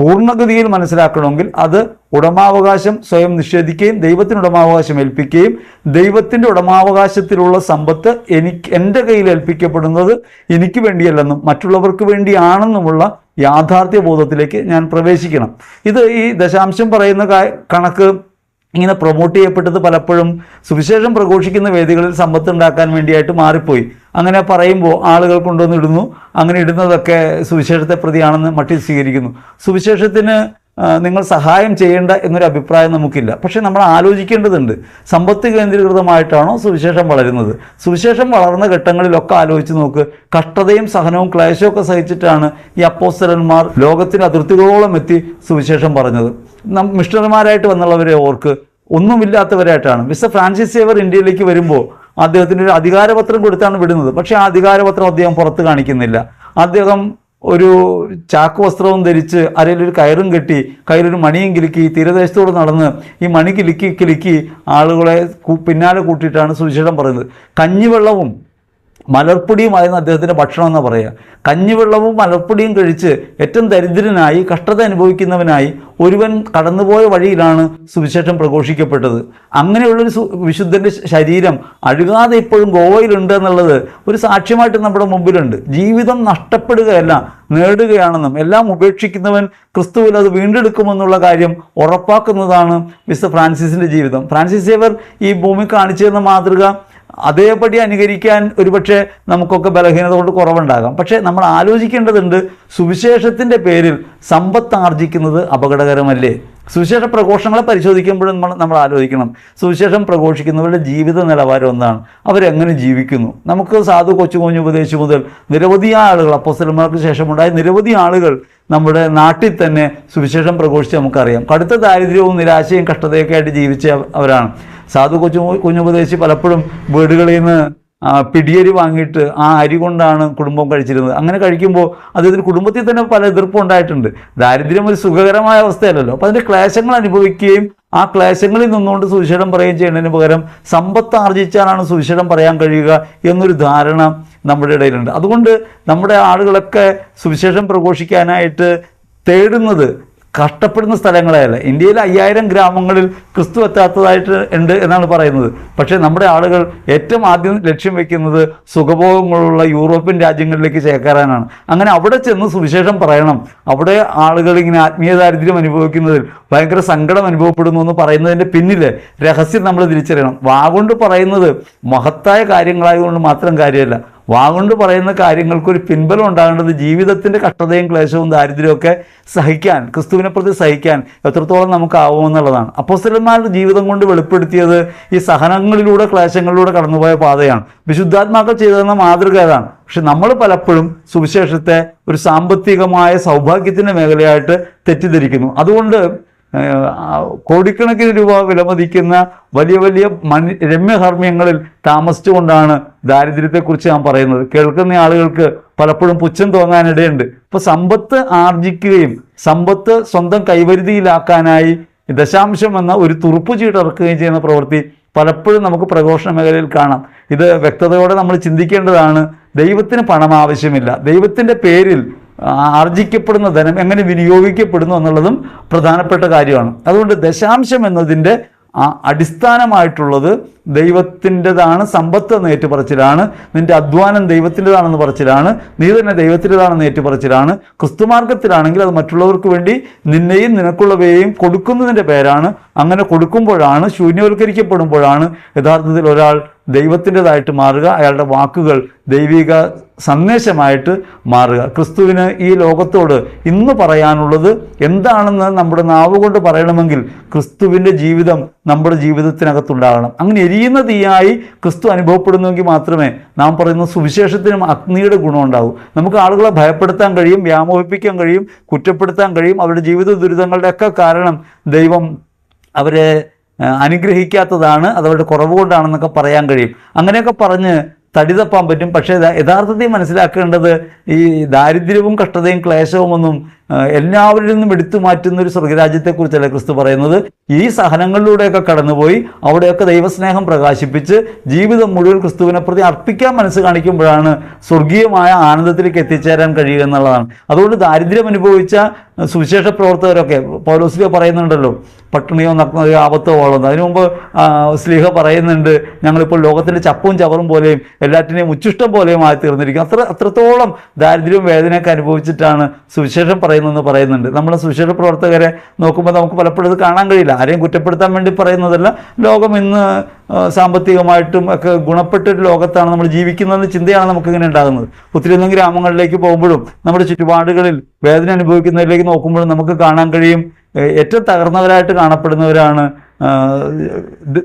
പൂർണഗതിയിൽ മനസ്സിലാക്കണമെങ്കിൽ അത് ഉടമാവകാശം സ്വയം നിഷേധിക്കുകയും ദൈവത്തിന് ഉടമാവകാശം ഏൽപ്പിക്കുകയും ദൈവത്തിന്റെ ഉടമാവകാശത്തിലുള്ള സമ്പത്ത് എനിക്ക് എന്റെ കയ്യിൽ ഏൽപ്പിക്കപ്പെടുന്നത് എനിക്ക് വേണ്ടിയല്ലെന്നും മറ്റുള്ളവർക്ക് വേണ്ടിയാണെന്നുമുള്ള യാഥാർത്ഥ്യ ബോധത്തിലേക്ക് ഞാൻ പ്രവേശിക്കണം. ഇത് ഈ ദശാംശം പറയുന്ന കണക്ക് ഇങ്ങനെ പ്രൊമോട്ട് ചെയ്യപ്പെട്ടത് പലപ്പോഴും സുവിശേഷം പ്രഘോഷിക്കുന്ന വേദികളിൽ സമ്പത്ത് ഉണ്ടാക്കാൻ വേണ്ടിയായിട്ട് മാറിപ്പോയി. അങ്ങനെ പറയുമ്പോൾ ആളുകൾ കൊണ്ടുവന്ന് ഇടുന്നു. അങ്ങനെ ഇടുന്നതൊക്കെ സുവിശേഷത്തെ പ്രതിയാണെന്ന് മട്ടിൽ സ്വീകരിക്കുന്നു. സുവിശേഷത്തിന് നിങ്ങൾ സഹായം ചെയ്യേണ്ട എന്നൊരു അഭിപ്രായം നമുക്കില്ല. പക്ഷേ നമ്മൾ ആലോചിക്കേണ്ടതുണ്ട്. സമ്പത്ത് കേന്ദ്രീകൃതമായിട്ടാണോ സുവിശേഷം വളരുന്നത്? സുവിശേഷം വളർന്ന ഘട്ടങ്ങളിലൊക്കെ ആലോചിച്ച് നോക്ക്. കഷ്ടതയും സഹനവും ക്ലേശവും ഒക്കെ സഹിച്ചിട്ടാണ് ഈ അപ്പോസ്തലന്മാർ ലോകത്തിന് അതിർത്തികളോളം എത്തി സുവിശേഷം പറഞ്ഞത്. മിഷണറിമാരായിട്ട് വന്നുള്ളവരെ ഓർക്ക് ഒന്നുമില്ലാത്തവരായിട്ടാണ്. മിസ്റ്റർ ഫ്രാൻസിസ് സേവർ ഇന്ത്യയിലേക്ക് വരുമ്പോൾ അദ്ദേഹത്തിന് ഒരു അധികാരപത്രം കൊടുത്താണ് വിടുന്നത്. പക്ഷേ ആ അധികാരപത്രം അദ്ദേഹം പുറത്ത് കാണിക്കുന്നില്ല. അദ്ദേഹം ഒരു ചാക്ക് വസ്ത്രവും ധരിച്ച് അരയിലൊരു കയറും കെട്ടി കയ്യിലൊരു മണിയും കിലുക്കി തീരദേശത്തോട് നടന്ന് ഈ മണി കിലുക്കി കിലുക്കി ആളുകളെ പിന്നാലെ കൂട്ടിയിട്ടാണ് സുവിശേഷം പറയുന്നത്. കഞ്ഞിവെള്ളവും മലർപ്പൊടിയുമായിരുന്നു അദ്ദേഹത്തിന്റെ ഭക്ഷണം എന്ന് പറയുക. കഞ്ഞിവെള്ളവും മലർപ്പൊടിയും കഴിച്ച് ഏറ്റവും ദരിദ്രനായി കഷ്ടത അനുഭവിക്കുന്നവനായി ഒരുവൻ കടന്നുപോയ വഴിയിലാണ് സുവിശേഷം പ്രഘോഷിക്കപ്പെട്ടത്. അങ്ങനെയുള്ളൊരു വിശുദ്ധന്റെ ശരീരം അഴുകാതെ ഇപ്പോഴും ഗോവയിലുണ്ട് എന്നുള്ളത് ഒരു സാക്ഷ്യമായിട്ട് നമ്മുടെ മുമ്പിലുണ്ട്. ജീവിതം നഷ്ടപ്പെടുകയല്ല നേടുകയാണെന്നും എല്ലാം ഉപേക്ഷിക്കുന്നവൻ ക്രിസ്തുവിൽ അത് വീണ്ടെടുക്കുമെന്നുള്ള കാര്യം ഉറപ്പാക്കുന്നതാണ് മിസ്റ്റർ ഫ്രാൻസിസിന്റെ ജീവിതം. ഫ്രാൻസിസ് സേവർ ഈ ഭൂമി കാണിച്ചു തന്ന മാതൃക അതേപടി അനുകരിക്കാൻ ഒരുപക്ഷെ നമുക്കൊക്കെ ബലഹീനത കൊണ്ട് കുറവുണ്ടാകാം. പക്ഷേ നമ്മൾ ആലോചിക്കേണ്ടതുണ്ട് സുവിശേഷത്തിന്റെ പേരിൽ സമ്പത്ത് ആർജിക്കുന്നത് അപകടകരമല്ലേ? സുവിശേഷ പ്രഘോഷങ്ങളെ പരിശോധിക്കുമ്പോഴും നമ്മൾ നമ്മൾ ആലോചിക്കണം. സുവിശേഷം പ്രഘോഷിക്കുന്നവരുടെ ജീവിത നിലവാരം എന്താണ് അവരെങ്ങനെ ജീവിക്കുന്നു? നമുക്ക് സാധു കൊച്ചു കുഞ്ഞു ഉപദേശിച്ചു മുതൽ നിരവധി ആളുകൾ അപ്പോസ്റ്റലന്മാർക്ക് ശേഷമുണ്ടായ നിരവധി ആളുകൾ നമ്മുടെ നാട്ടിൽ തന്നെ സുവിശേഷം പ്രഘോഷിച്ച് നമുക്കറിയാം. കടുത്ത ദാരിദ്ര്യവും നിരാശയും കഷ്ടതയൊക്കെ ആയിട്ട് ജീവിച്ച അവരാണ്. സാധു കൊച്ചു കുഞ്ഞുപദേശി പലപ്പോഴും വീടുകളിൽ നിന്ന് പിടിയരി വാങ്ങിയിട്ട് ആ അരി കൊണ്ടാണ് കുടുംബം കഴിച്ചിരുന്നത്. അങ്ങനെ കഴിക്കുമ്പോൾ അദ്ദേഹത്തിന് കുടുംബത്തിൽ തന്നെ പല എതിർപ്പും ഉണ്ടായിട്ടുണ്ട്. ദാരിദ്ര്യം ഒരു സുഖകരമായ അവസ്ഥയല്ലല്ലോ. അപ്പോൾ അതിന്റെ ക്ലേശങ്ങൾ അനുഭവിക്കുകയും ആ ക്ലേശങ്ങളിൽ നിന്നുകൊണ്ട് സുവിശേഷം പറയുകയും ചെയ്യുന്നതിന് പകരം സമ്പത്ത് ആർജിച്ചാലാണ് സുവിശേഷം പറയാൻ കഴിയുക എന്നൊരു ധാരണ നമ്മുടെ ഇടയിലുണ്ട്. അതുകൊണ്ട് നമ്മുടെ ആളുകളൊക്കെ സുവിശേഷം പ്രഘോഷിക്കാനായിട്ട് തേടുന്നത് കഷ്ടപ്പെടുന്ന സ്ഥലങ്ങളെയല്ല. ഇന്ത്യയിൽ അയ്യായിരം ഗ്രാമങ്ങളിൽ ക്രിസ്തു എത്താത്തതായിട്ട് ഉണ്ട് എന്നാണ് പറയുന്നത്. പക്ഷേ നമ്മുടെ ആളുകൾ ഏറ്റവും ആദ്യം ലക്ഷ്യം വെക്കുന്നത് സുഖഭോഗങ്ങളുള്ള യൂറോപ്യൻ രാജ്യങ്ങളിലേക്ക് ചേക്കേറാനാണ്. അങ്ങനെ അവിടെ ചെന്ന് സുവിശേഷം പറയണം. അവിടെ ആളുകൾ ഇങ്ങനെ ആത്മീയ ദാരിദ്ര്യം അനുഭവിക്കുന്നതിൽ ഭയങ്കര സങ്കടം അനുഭവപ്പെടുന്നു എന്ന് പറയുന്നതിന്റെ പിന്നിൽ രഹസ്യം നമ്മൾ തിരിച്ചറിയണം. വാഗൊണ്ട് പറയുന്നത് മഹത്തായ കാര്യങ്ങളായതുകൊണ്ട് മാത്രം കാര്യമല്ല. വാഗൊണ്ട് പറയുന്ന കാര്യങ്ങൾക്കൊരു പിൻബലം ഉണ്ടാകേണ്ടത് ജീവിതത്തിന്റെ കഷ്ടതയും ക്ലേശവും ദാരിദ്ര്യവും ഒക്കെ സഹിക്കാൻ ക്രിസ്തുവിനെ പ്രതി സഹിക്കാൻ എത്രത്തോളം നമുക്കാവുമെന്നുള്ളതാണ് അപ്പോസ്തലന്മാരുടെ ജീവിതം കൊണ്ട് വെളിപ്പെടുത്തിയത് ഈ സഹനങ്ങളിലൂടെ ക്ലേശങ്ങളിലൂടെ കടന്നുപോയ പാതയാണ്. വിശുദ്ധാത്മാക്കൾ ചെയ്തതെന്ന മാതൃക ഏതാണ്? പക്ഷെ നമ്മൾ പലപ്പോഴും സുവിശേഷത്തെ ഒരു സാമ്പത്തികമായ സൗഭാഗ്യത്തിന്റെ മേഖലയായിട്ട് തെറ്റിദ്ധരിക്കുന്നു. അതുകൊണ്ട് കോടിക്കണക്കിന് രൂപ വിലമതിക്കുന്ന വലിയ വലിയ മണി രമ്യഹർമ്മ്യങ്ങളിൽ താമസിച്ചുകൊണ്ടാണ് ദാരിദ്ര്യത്തെക്കുറിച്ച് ഞാൻ പറയുന്നത്. കേൾക്കുന്ന ആളുകൾക്ക് പലപ്പോഴും പുച്ഛം തോന്നാനിടയുണ്ട്. ഇപ്പോൾ സമ്പത്ത് ആർജിക്കുകയും സമ്പത്ത് സ്വന്തം കൈവരുതിയിലാക്കാനായി ദശാംശം എന്ന ഒരു തുറുപ്പ് ചീട്ടിറക്കുകയും ചെയ്യുന്ന പ്രവൃത്തി പലപ്പോഴും നമുക്ക് പ്രഘോഷണ മേഖലയിൽ കാണാം. ഇത് വ്യക്തതയോടെ നമ്മൾ ചിന്തിക്കേണ്ടതാണ്. ദൈവത്തിന് പണം ആവശ്യമില്ല. ദൈവത്തിന്റെ പേരിൽ ആർജിക്കപ്പെടുന്ന ധനം എങ്ങനെ വിനിയോഗിക്കപ്പെടുന്നു എന്നുള്ളതും പ്രധാനപ്പെട്ട കാര്യമാണ്. അതുകൊണ്ട് ദശാംശം എന്നതിന്റെ അടിസ്ഥാനമായിട്ടുള്ളത് ദൈവത്തിന്റെതാണ് സമ്പത്ത് എന്ന ഏറ്റുപറച്ചിലാണ് നിന്റെ അധ്വാനം ദൈവത്തിന്റെതാണെന്ന് പറച്ചിലാണ് നീ തന്നെ ദൈവത്തിന്റെതാണെന്ന് ഏറ്റുപറച്ചിലാണ് ക്രിസ്തുമാർഗത്തിലാണെങ്കിൽ അത് മറ്റുള്ളവർക്ക് വേണ്ടി നിന്നെയും നിനക്കുള്ളവയെയും കൊടുക്കുന്നതിന്റെ പേരാണ്. അങ്ങനെ കൊടുക്കുമ്പോഴാണ് ശൂന്യവൽക്കരിക്കപ്പെടുമ്പോഴാണ് യഥാർത്ഥത്തിൽ ഒരാൾ ദൈവത്തിന്റെതായിട്ട് മാറുക അയാളുടെ വാക്കുകൾ ദൈവിക സന്ദേശമായിട്ട് മാറുക. ക്രിസ്തുവിന് ഈ ലോകത്തോട് ഇന്ന് പറയാനുള്ളത് എന്താണെന്ന് നമ്മുടെ നാവ് കൊണ്ട് പറയണമെങ്കിൽ ക്രിസ്തുവിന്റെ ജീവിതം നമ്മുടെ ജീവിതത്തിനകത്തുണ്ടാകണം. അങ്ങനെ എരിയുന്ന തീയായി ക്രിസ്തു അനുഭവപ്പെടുന്നുവെങ്കിൽ മാത്രമേ നാം പറയുന്ന സുവിശേഷത്തിനും അഗ്നിയുടെ ഗുണമുണ്ടാകൂ. നമുക്ക് ആളുകളെ ഭയപ്പെടുത്താൻ കഴിയും വ്യാമോഹിപ്പിക്കാൻ കഴിയും കുറ്റപ്പെടുത്താൻ കഴിയും. അവരുടെ ജീവിത ദുരിതങ്ങളുടെയൊക്കെ കാരണം ദൈവം അവരെ അനുഗ്രഹിക്കാത്തതാണ് അതവരുടെ കുറവ് കൊണ്ടാണെന്നൊക്കെ പറയാൻ കഴിയും. അങ്ങനെയൊക്കെ പറഞ്ഞ് തടി തപ്പാൻ പറ്റും. പക്ഷേ യഥാർത്ഥത്തിൽ മനസ്സിലാക്കേണ്ടത് ഈ ദാരിദ്ര്യവും കഷ്ടതയും ക്ലേശവും ഒന്നും എല്ലാവരിൽ നിന്നും എടുത്തു മാറ്റുന്ന ഒരു സ്വർഗരാജ്യത്തെക്കുറിച്ചല്ല ക്രിസ്തു പറയുന്നത്? ഈ സഹനങ്ങളിലൂടെയൊക്കെ കടന്നുപോയി അവിടെയൊക്കെ ദൈവസ്നേഹം പ്രകാശിപ്പിച്ച് ജീവിതം മുഴുവൻ ക്രിസ്തുവിനെ പ്രതി അർപ്പിക്കാൻ മനസ്സ് കാണിക്കുമ്പോഴാണ് സ്വർഗീയമായ ആനന്ദത്തിലേക്ക് എത്തിച്ചേരാൻ കഴിയുക എന്നുള്ളതാണ്. അതുകൊണ്ട് ദാരിദ്ര്യം അനുഭവിച്ച സുവിശേഷ പ്രവർത്തകരൊക്കെ പൗലോസ്ലിഹ പറയുന്നുണ്ടല്ലോ പട്ടിണിയോ നഗ്നതയോ ആപത്തോ വളർന്നു അതിനു മുമ്പ് സ്ലീഹ പറയുന്നുണ്ട് ഞങ്ങളിപ്പോൾ ലോകത്തിന്റെ ചപ്പും ചവറും പോലെയും എല്ലാറ്റിനെയും ഉച്ചിഷ്ടം പോലെയും ആയി തീർന്നിരിക്കും അത്ര അത്രത്തോളം ദാരിദ്ര്യവും വേദനയൊക്കെ അനുഭവിച്ചിട്ടാണ് സുവിശേഷം പറയുന്നതെന്ന് പറയുന്നുണ്ട്. നമ്മൾ സുശീല പ്രവർത്തകരെ നോക്കുമ്പോൾ നമുക്ക് പലപ്പോഴും ഇത് കാണാൻ കഴിയില്ല. ആരെയും കുറ്റപ്പെടുത്താൻ വേണ്ടി പറയുന്നതല്ല. ലോകം ഇന്ന് സാമ്പത്തികമായിട്ടും ഒക്കെ ഗുണപ്പെട്ട ഒരു ലോകത്താണ് നമ്മൾ ജീവിക്കുന്നതെന്ന് ചിന്തയാണ് നമുക്കിങ്ങനെ ഉണ്ടാകുന്നത്. ഒത്തിരിയൊന്നും ഗ്രാമങ്ങളിലേക്ക് പോകുമ്പോഴും നമ്മുടെ ചുറ്റുപാടുകളിൽ വേദന അനുഭവിക്കുന്നതിലേക്ക് നോക്കുമ്പോഴും നമുക്ക് കാണാൻ കഴിയും. ഏറ്റവും തകർന്നവരായിട്ട് കാണപ്പെടുന്നവരാണ്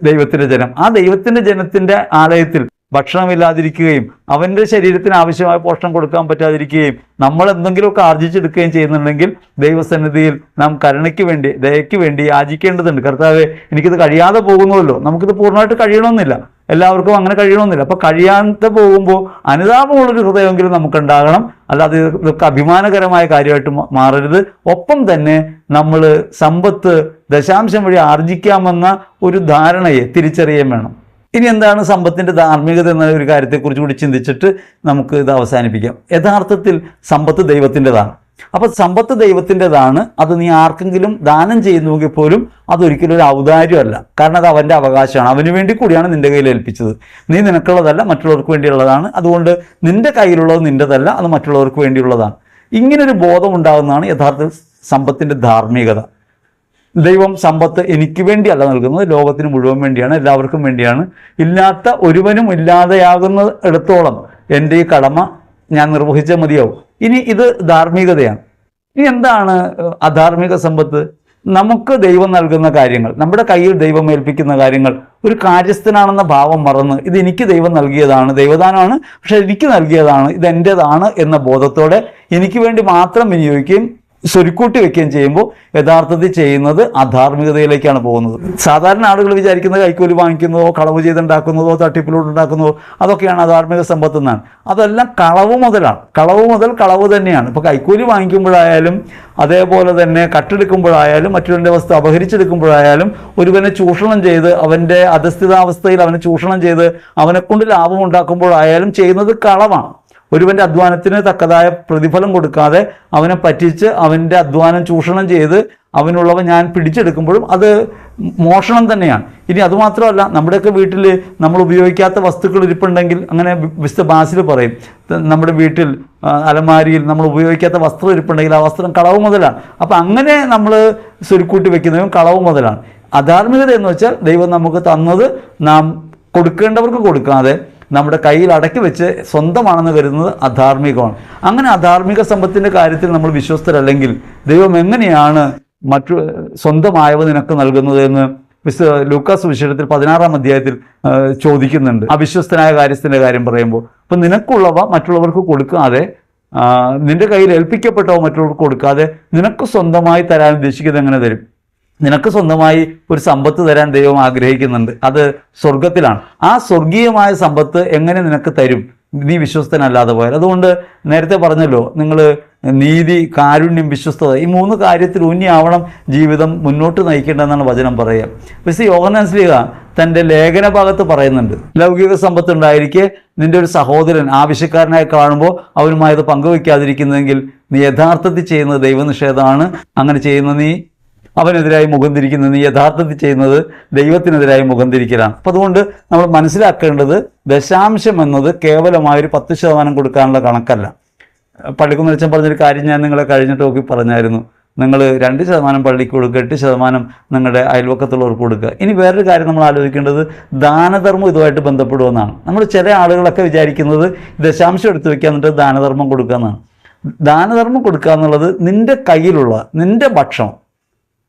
ദൈവത്തിന്റെ ജനം. ആ ദൈവത്തിന്റെ ജനത്തിന്റെ ആലയത്തിൽ ഭക്ഷണമില്ലാതിരിക്കുകയും അവന്റെ ശരീരത്തിന് ആവശ്യമായ പോഷണം കൊടുക്കാൻ പറ്റാതിരിക്കുകയും നമ്മൾ എന്തെങ്കിലുമൊക്കെ ആർജിച്ചെടുക്കുകയും ചെയ്യുന്നുണ്ടെങ്കിൽ ദൈവസന്നിധിയിൽ നാം കരുണയ്ക്ക് വേണ്ടി ദയയ്ക്ക് വേണ്ടി യാചിക്കേണ്ടതുണ്ട്. കർത്താവെ എനിക്കിത് കഴിയാതെ പോകുന്നുവല്ലോ. നമുക്കിത് പൂർണമായിട്ട് കഴിയണമെന്നില്ല. എല്ലാവർക്കും അങ്ങനെ കഴിയണമെന്നില്ല. അപ്പോൾ കഴിയാതെ പോകുമ്പോൾ അനുതാപമുള്ളൊരു ഹൃദയമെങ്കിലും നമുക്കുണ്ടാകണം. അല്ലാതെ ഇത് ഇതൊക്കെ അഭിമാനകരമായ കാര്യമായിട്ട് മാറരുത്. ഒപ്പം തന്നെ നമ്മൾ സമ്പത്ത് ദശാംശം വഴി ആർജിക്കാമെന്ന ഒരു ധാരണയെ തിരിച്ചറിയുകയും വേണം. ഇനി എന്താണ് സമ്പത്തിന്റെ ധാർമ്മികത എന്ന ഒരു കാര്യത്തെക്കുറിച്ച് കൂടി ചിന്തിച്ചിട്ട് നമുക്ക് ഇത് അവസാനിപ്പിക്കാം. യഥാർത്ഥത്തിൽ സമ്പത്ത് ദൈവത്തിന്റെതാണ്. അപ്പോൾ സമ്പത്ത് ദൈവത്തിന്റെതാണ് അത് നീ ആർക്കെങ്കിലും ദാനം ചെയ്യുന്നുവെങ്കിൽ പോലും അതൊരിക്കലും ഒരു ഔദാര്യമല്ല. കാരണം അത് അവന്റെ അവകാശമാണ്. അവന് വേണ്ടി കൂടിയാണ് നിന്റെ കയ്യിൽ ഏൽപ്പിച്ചത്. നീ നിനക്കുള്ളതല്ല മറ്റുള്ളവർക്ക് വേണ്ടിയുള്ളതാണ്. അതുകൊണ്ട് നിന്റെ കയ്യിലുള്ളത് നിന്റെതല്ല അത് മറ്റുള്ളവർക്ക് വേണ്ടിയുള്ളതാണ്. ഇങ്ങനൊരു ബോധം ഉണ്ടാകുന്നതാണ് യഥാർത്ഥ സമ്പത്തിന്റെ ധാർമ്മികത. ദൈവം സമ്പത്ത് എനിക്ക് വേണ്ടിയല്ല നൽകുന്നത് ലോകത്തിന് മുഴുവൻ വേണ്ടിയാണ് എല്ലാവർക്കും വേണ്ടിയാണ്. ഇല്ലാത്ത ഒരുവനും ഇല്ലാതെയാകുന്ന ഇടത്തോളം എന്റെ ഈ കടമ ഞാൻ നിർവഹിച്ചാൽ മതിയാവും. ഇനി ഇത് ധാർമ്മികതയാണ്. ഇനി എന്താണ് അധാർമിക സമ്പത്ത്? നമുക്ക് ദൈവം നൽകുന്ന കാര്യങ്ങൾ നമ്മുടെ കയ്യിൽ ദൈവം ഏൽപ്പിക്കുന്ന കാര്യങ്ങൾ ഒരു കാര്യസ്ഥനാണെന്ന ഭാവം മറന്ന് ഇത് എനിക്ക് ദൈവം നൽകിയതാണ് ദൈവദാനമാണ് പക്ഷെ എനിക്ക് നൽകിയതാണ് ഇത് എന്റെതാണ് എന്ന ബോധത്തോടെ എനിക്ക് വേണ്ടി മാത്രം വിനിയോഗിക്കുകയും സ്വരുക്കൂട്ടി വെക്കുകയും ചെയ്യുമ്പോൾ യഥാർത്ഥത്തിൽ ചെയ്യുന്നത് അധാർമികതയിലേക്കാണ് പോകുന്നത്. സാധാരണ ആളുകൾ വിചാരിക്കുന്നത് കൈക്കൂലി വാങ്ങിക്കുന്നതോ കളവ് ചെയ്തുണ്ടാക്കുന്നതോ തട്ടിപ്പിലൂടെ ഉണ്ടാക്കുന്നതോ അതൊക്കെയാണ് അധാർമിക സമ്പത്ത് എന്നാണ്. അതെല്ലാം കളവ് മുതലാണ്. കളവ് മുതൽ കളവ് തന്നെയാണ്. ഇപ്പോൾ കൈക്കൂലി വാങ്ങിക്കുമ്പോഴായാലും അതേപോലെ തന്നെ കട്ടെടുക്കുമ്പോഴായാലും മറ്റൊരുവന്റെ വസ്തു അപഹരിച്ചെടുക്കുമ്പോഴായാലും ഒരുവനെ ചൂഷണം ചെയ്ത് അവന്റെ അധസ്ഥിതാവസ്ഥയിൽ അവനെ ചൂഷണം ചെയ്ത് അവനെക്കൊണ്ട് ലാഭം ഉണ്ടാക്കുമ്പോഴായാലും ചെയ്യുന്നത് കളവാണ്. ഒരുവന്റെ അധ്വാനത്തിന് തക്കതായ പ്രതിഫലം കൊടുക്കാതെ അവനെ പറ്റിച്ച് അവന്റെ അധ്വാനം ചൂഷണം ചെയ്ത് അവനുള്ളവ ഞാൻ പിടിച്ചെടുക്കുമ്പോഴും അത് മോഷണം തന്നെയാണ്. ഇനി അതുമാത്രമല്ല നമ്മുടെയൊക്കെ വീട്ടിൽ നമ്മൾ ഉപയോഗിക്കാത്ത വസ്തുക്കൾ ഇരിപ്പുണ്ടെങ്കിൽ അങ്ങനെ മിസ്റ്റർ ബാസിൽ പറയും നമ്മുടെ വീട്ടിൽ അലമാരിയിൽ നമ്മൾ ഉപയോഗിക്കാത്ത വസ്ത്രം ഇരിപ്പുണ്ടെങ്കിൽ ആ വസ്ത്രം കളവ് മുതലാണ്. അപ്പം അങ്ങനെ നമ്മൾ സ്വരുക്കൂട്ടി വെക്കുന്നതും കളവ് മുതലാണ്. അധാർമികത എന്ന് വെച്ചാൽ ദൈവം നമുക്ക് തന്നത് നാം കൊടുക്കേണ്ടവർക്ക് കൊടുക്കാതെ നമ്മുടെ കയ്യിൽ അടക്കി വെച്ച് സ്വന്തമാണെന്ന് കരുതുന്നത് അധാർമികമാണ്. അങ്ങനെ അധാർമിക സമ്പത്തിന്റെ കാര്യത്തിൽ നമ്മൾ വിശ്വസ്തരല്ലെങ്കിൽ ദൈവം എങ്ങനെയാണ് മറ്റു സ്വന്തമായവ നിനക്ക് നൽകുന്നത് എന്ന് വിശുദ്ധ ലൂക്കാസ് വിഷയത്തിൽ പതിനാറാം അധ്യായത്തിൽ ചോദിക്കുന്നുണ്ട്. അവിശ്വസ്തനായ കാര്യത്തിന്റെ കാര്യം പറയുമ്പോൾ അപ്പം നിനക്കുള്ളവ മറ്റുള്ളവർക്ക് കൊടുക്കാതെ നിന്റെ കയ്യിൽ ഏൽപ്പിക്കപ്പെട്ടവ മറ്റുള്ളവർക്ക് കൊടുക്കാതെ നിനക്ക് സ്വന്തമായി തരാൻ ഉദ്ദേശിക്കുന്നത് എങ്ങനെ തരും? നിനക്ക് സ്വന്തമായി ഒരു സമ്പത്ത് തരാൻ ദൈവം ആഗ്രഹിക്കുന്നുണ്ട്. അത് സ്വർഗത്തിലാണ് ആ സ്വർഗീയമായ സമ്പത്ത് എങ്ങനെ നിനക്ക് തരും? നീ വിശ്വസ്തനല്ലാതെ പോയാൽ. അതുകൊണ്ട് നേരത്തെ പറഞ്ഞല്ലോ നിങ്ങൾ നീതി കാരുണ്യം വിശ്വസ്തത ഈ മൂന്ന് കാര്യത്തിൽ ഊന്നിയാവണം ജീവിതം മുന്നോട്ട് നയിക്കേണ്ടതെന്നാണ് വചനം പറയുക. പക്ഷേ യോഹനാസ്ലിക തന്റെ ലേഖന ഭാഗത്ത് പറയുന്നുണ്ട് ലൗകിക സമ്പത്ത് ഉണ്ടായിരിക്കെ നിന്റെ ഒരു സഹോദരൻ ആവശ്യക്കാരനായി കാണുമ്പോൾ അവനുമായത് പങ്കുവയ്ക്കാതിരിക്കുന്നതെങ്കിൽ നീ യഥാർത്ഥത്തിൽ ചെയ്യുന്നത് ദൈവനിഷേധമാണ്. അങ്ങനെ ചെയ്യുന്ന നീ അവനെതിരായി മുഖം തിരിക്കുന്നത് യഥാർത്ഥത്തിൽ ചെയ്യുന്നത് ദൈവത്തിനെതിരായി മുഖം തിരിക്കലാണ്. അപ്പം അതുകൊണ്ട് നമ്മൾ മനസ്സിലാക്കേണ്ടത് ദശാംശം എന്നത് കേവലമായൊരു പത്ത് ശതമാനം കൊടുക്കാനുള്ള കണക്കല്ല. പള്ളിക്കുന്ന് വെച്ചാൽ പറഞ്ഞൊരു കാര്യം ഞാൻ നിങ്ങളെ കഴിഞ്ഞ ടോക്കിൽ പറഞ്ഞായിരുന്നു. നിങ്ങൾ രണ്ട് ശതമാനം പള്ളിക്ക് കൊടുക്കുക എട്ട് ശതമാനം നിങ്ങളുടെ അയൽവക്കത്തുള്ളവർക്ക് കൊടുക്കുക. ഇനി വേറൊരു കാര്യം നമ്മൾ ആലോചിക്കേണ്ടത് ദാനധർമ്മം ഇതുമായിട്ട് ബന്ധപ്പെടുമെന്നാണ്. നമ്മൾ ചില ആളുകളൊക്കെ വിചാരിക്കുന്നത് ദശാംശം എടുത്തു വെക്കുക എന്നിട്ട് ദാനധർമ്മം കൊടുക്കുക എന്നാണ്. ദാനധർമ്മം കൊടുക്കുക എന്നുള്ളത് നിന്റെ കയ്യിലുള്ള നിന്റെ ഭക്ഷണം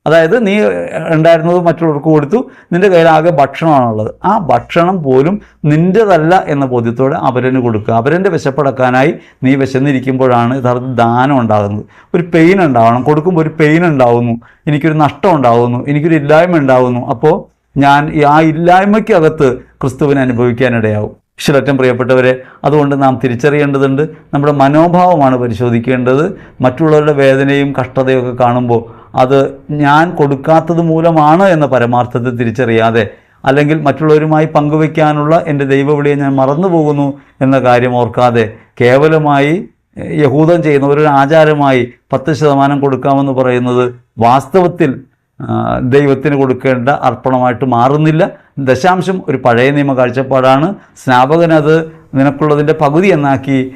അതായത് നീ ഉണ്ടായിരുന്നത് മറ്റുള്ളവർക്ക് കൊടുത്തു നിന്റെ കയ്യിലാകെ ഭക്ഷണമാണുള്ളത്. ആ ഭക്ഷണം പോലും നിന്റെതല്ല എന്ന ബോധ്യത്തോടെ അവരന് കൊടുക്കുക. അവരന്റെ വിശപ്പടക്കാനായി നീ വിശന്നിരിക്കുമ്പോഴാണ് യഥാർത്ഥ ദാനം ഉണ്ടാകുന്നത്. ഒരു പെയിൻ ഉണ്ടാവണം. കൊടുക്കുമ്പോൾ ഒരു പെയിൻ ഉണ്ടാവുന്നു. എനിക്കൊരു നഷ്ടം ഉണ്ടാകുന്നു എനിക്കൊരു ഇല്ലായ്മ ഉണ്ടാവുന്നു. അപ്പോൾ ഞാൻ ആ ഇല്ലായ്മയ്ക്കകത്ത് ക്രിസ്തുവിനെ അനുഭവിക്കാനിടയാവും. ശിലറ്റം പ്രിയപ്പെട്ടവരെ അതുകൊണ്ട് നാം തിരിച്ചറിയേണ്ടതുണ്ട്. നമ്മുടെ മനോഭാവമാണ് പരിശോധിക്കേണ്ടത്. മറ്റുള്ളവരുടെ വേദനയും കഷ്ടതയും ഒക്കെ കാണുമ്പോൾ അത് ഞാൻ കൊടുക്കാത്തത് മൂലമാണ് എന്ന പരമാർത്ഥത്തെ തിരിച്ചറിയാതെ അല്ലെങ്കിൽ മറ്റുള്ളവരുമായി പങ്കുവയ്ക്കാനുള്ള എന്റെ ദൈവവിളിയെ ഞാൻ മറന്നു പോകുന്നു എന്ന കാര്യം ഓർക്കാതെ കേവലമായി യഹൂദം ചെയ്യുന്ന ഒരു ആചാരമായി പത്ത് ശതമാനം കൊടുക്കാമെന്ന് പറയുന്നത് വാസ്തവത്തിൽ ദൈവത്തിന് കൊടുക്കേണ്ട അർപ്പണമായിട്ട് മാറുന്നില്ല. ദശാംശം ഒരു പഴയ നിയമ കാഴ്ചപ്പാടാണ്. സ്നാപകനത് നിനക്കുള്ളതിന്റെ പകുതി എന്നാക്കി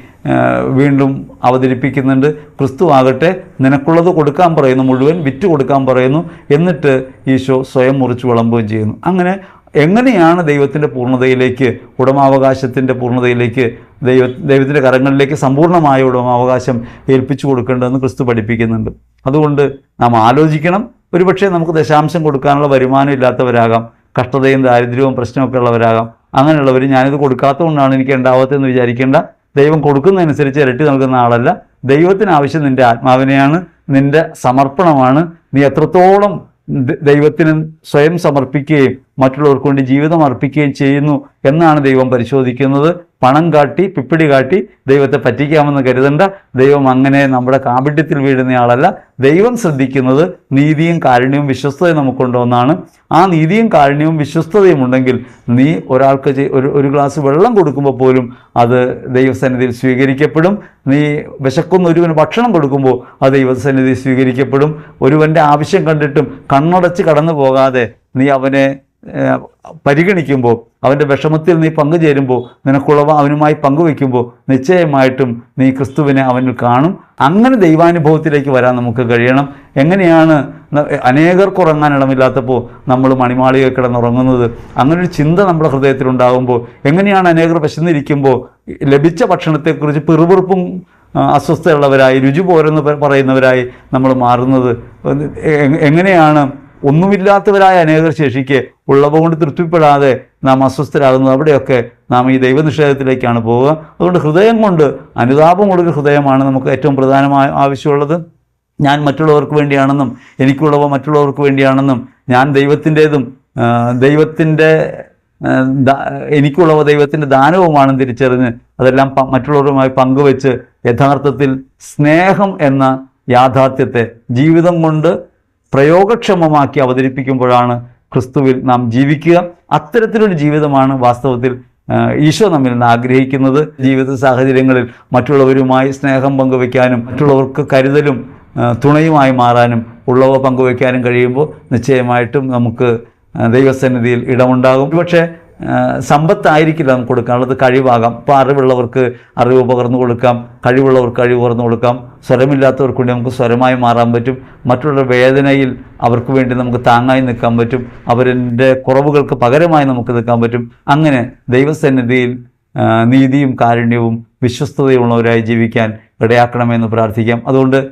വീണ്ടും അവതരിപ്പിക്കുന്നുണ്ട്. ക്രിസ്തു ആകട്ടെ നിനക്കുള്ളത് കൊടുക്കാൻ പറയുന്നു മുഴുവൻ വിറ്റ് കൊടുക്കാൻ പറയുന്നു. എന്നിട്ട് ഈശോ സ്വയം മുറിച്ച് വിളമ്പുകയും ചെയ്യുന്നു. അങ്ങനെ എങ്ങനെയാണ് ദൈവത്തിന്റെ പൂർണതയിലേക്ക് ഉടമാവകാശത്തിന്റെ പൂർണതയിലേക്ക് ദൈവ ദൈവത്തിന്റെ കരങ്ങളിലേക്ക് സമ്പൂർണമായ ഉടമാവകാശം ഏൽപ്പിച്ചു കൊടുക്കേണ്ടതെന്ന് ക്രിസ്തു പഠിപ്പിക്കുന്നുണ്ട്. അതുകൊണ്ട് നാം ആലോചിക്കണം. ഒരുപക്ഷെ നമുക്ക് ദശാംശം കൊടുക്കാനുള്ള വരുമാനം ഇല്ലാത്തവരാകാം. കഷ്ടതയും ദാരിദ്ര്യവും പ്രശ്നമൊക്കെ ഉള്ളവരാകാം. അങ്ങനെയുള്ളവർ ഞാനിത് കൊടുക്കാത്തതുകൊണ്ടാണ് എനിക്ക് ഉണ്ടാവാത്തതെന്ന് വിചാരിക്കേണ്ട. ദൈവം കൊടുക്കുന്നതനുസരിച്ച് ഇരട്ടി നൽകുന്ന ആളല്ല. ദൈവത്തിന് ആവശ്യം നിന്റെ ആത്മാവിനെയാണ് നിന്റെ സമർപ്പണമാണ്. നീ എത്രത്തോളം ദൈവത്തിന് സ്വയം സമർപ്പിക്കുകയും മറ്റുള്ളവർക്ക് വേണ്ടി ജീവിതം അർപ്പിക്കുകയും ചെയ്യുന്നു എന്നാണ് ദൈവം പരിശോധിക്കുന്നത്. പണം കാട്ടി പിപ്പിടി കാട്ടി ദൈവത്തെ പറ്റിക്കാമെന്ന് കരുതണ്ട. ദൈവം അങ്ങനെ നമ്മുടെ കാപട്യത്തിൽ വീഴുന്നയാളല്ല ദൈവം ശ്രദ്ധിക്കുന്നത് നീതിയും കാരുണ്യവും വിശ്വസ്തതയും നമുക്കുണ്ടോന്നാണ്. ആ നീതിയും കാരുണ്യവും വിശ്വസ്തതയും ഉണ്ടെങ്കിൽ നീ ഒരാൾക്ക് ഒരു ഒരു ഗ്ലാസ് വെള്ളം കൊടുക്കുമ്പോൾ പോലും അത് ദൈവസന്നിധിയിൽ സ്വീകരിക്കപ്പെടും. നീ വിശക്കുന്ന ഒരുവന് ഭക്ഷണം കൊടുക്കുമ്പോൾ അത് ദൈവസന്നിധി സ്വീകരിക്കപ്പെടും. ഒരുവന്റെ ആവശ്യം കണ്ടിട്ടും കണ്ണടച്ച് കടന്നു പോകാതെ നീ അവനെ പരിഗണിക്കുമ്പോൾ അവന്റെ വിഷമത്തിൽ നീ പങ്കുചേരുമ്പോൾ നിനക്കുള്ളവ അവനുമായി പങ്കുവെക്കുമ്പോൾ നിശ്ചയമായിട്ടും നീ ക്രിസ്തുവിനെ അവനിൽ കാണും. അങ്ങനെ ദൈവാനുഭവത്തിലേക്ക് വരാൻ നമുക്ക് കഴിയണം. എങ്ങനെയാണ് അനേകർക്ക് ഉറങ്ങാൻ ഇടമില്ലാത്തപ്പോൾ നമ്മൾ മണിമാളിക കിടന്നുറങ്ങുന്നത്? അങ്ങനൊരു ചിന്ത നമ്മുടെ ഹൃദയത്തിലുണ്ടാകുമ്പോൾ എങ്ങനെയാണ് അനേകർ വിശന്നിരിക്കുമ്പോൾ ലഭിച്ച ഭക്ഷണത്തെക്കുറിച്ച് പിറുപിറുപ്പും അസ്വസ്ഥയുള്ളവരായി രുചി പോരെന്ന് പറയുന്നവരായി നമ്മൾ മാറുന്നത്? എങ്ങനെയാണ് ഒന്നുമില്ലാത്തവരായ അനേകർ ശേഷിക്ക് ഉള്ളവ കൊണ്ട് തൃപ്തിപ്പെടാതെ നാം അസ്വസ്ഥരാകുന്നത് അവിടെയൊക്കെ നാം ഈ ദൈവനിഷേധത്തിലേക്കാണ് പോവുക. അതുകൊണ്ട് ഹൃദയം കൊണ്ട് അനുതാപം കൊടുക്കുന്ന ഹൃദയമാണ് നമുക്ക് ഏറ്റവും പ്രധാനമായ ആവശ്യമുള്ളത്. ഞാൻ മറ്റുള്ളവർക്ക് വേണ്ടിയാണെന്നും എനിക്കുള്ളവ മറ്റുള്ളവർക്ക് വേണ്ടിയാണെന്നും ഞാൻ ദൈവത്തിന്റെതും ദൈവത്തിന്റെ എനിക്കുള്ളവ ദൈവത്തിന്റെ ദാനവുമാണെന്ന് തിരിച്ചറിഞ്ഞ് അതെല്ലാം മറ്റുള്ളവരുമായി പങ്കുവെച്ച് യഥാർത്ഥത്തിൽ സ്നേഹം എന്ന യാഥാർത്ഥ്യത്തെ ജീവിതം കൊണ്ട് പ്രയോഗക്ഷമമാക്കി അവതരിപ്പിക്കുമ്പോഴാണ് ക്രിസ്തുവിൽ നാം ജീവിക്കുക. അത്തരത്തിലൊരു ജീവിതമാണ് വാസ്തവത്തിൽ ഈശോ നമ്മിൽ നിന്ന് ആഗ്രഹിക്കുന്നത്. ജീവിത സാഹചര്യങ്ങളിൽ മറ്റുള്ളവരുമായി സ്നേഹം പങ്കുവയ്ക്കാനും മറ്റുള്ളവർക്ക് കരുതലും തുണയുമായി മാറാനും ഉള്ളവ പങ്കുവയ്ക്കാനും കഴിയുമ്പോൾ നിശ്ചയമായിട്ടും നമുക്ക് ദൈവസന്നിധിയിൽ ഇടമുണ്ടാകും. പക്ഷേ സമ്പത്തായിരിക്കില്ല നമുക്ക് കൊടുക്കാനുള്ളത് കഴിവാകാം. ഇപ്പോൾ അറിവുള്ളവർക്ക് അറിവ് പകർന്നു കൊടുക്കാം. കഴിവുള്ളവർക്ക് കഴിവ് പകർന്നു കൊടുക്കാം. സ്വരമില്ലാത്തവർക്ക് വേണ്ടി നമുക്ക് സ്വരമായി മാറാൻ പറ്റും. മറ്റുള്ള വേദനയിൽ അവർക്ക് വേണ്ടി നമുക്ക് താങ്ങായി നിൽക്കാൻ പറ്റും. അവരുടെ കുറവുകൾക്ക് പകരമായി നമുക്ക് നിൽക്കാൻ പറ്റും. അങ്ങനെ ദൈവസന്നിധിയിൽ നീതിയും കാരുണ്യവും വിശ്വസ്തതയുള്ളവരായി ജീവിക്കാൻ ഇടയാക്കണമെന്ന് പ്രാർത്ഥിക്കാം. അതുകൊണ്ട്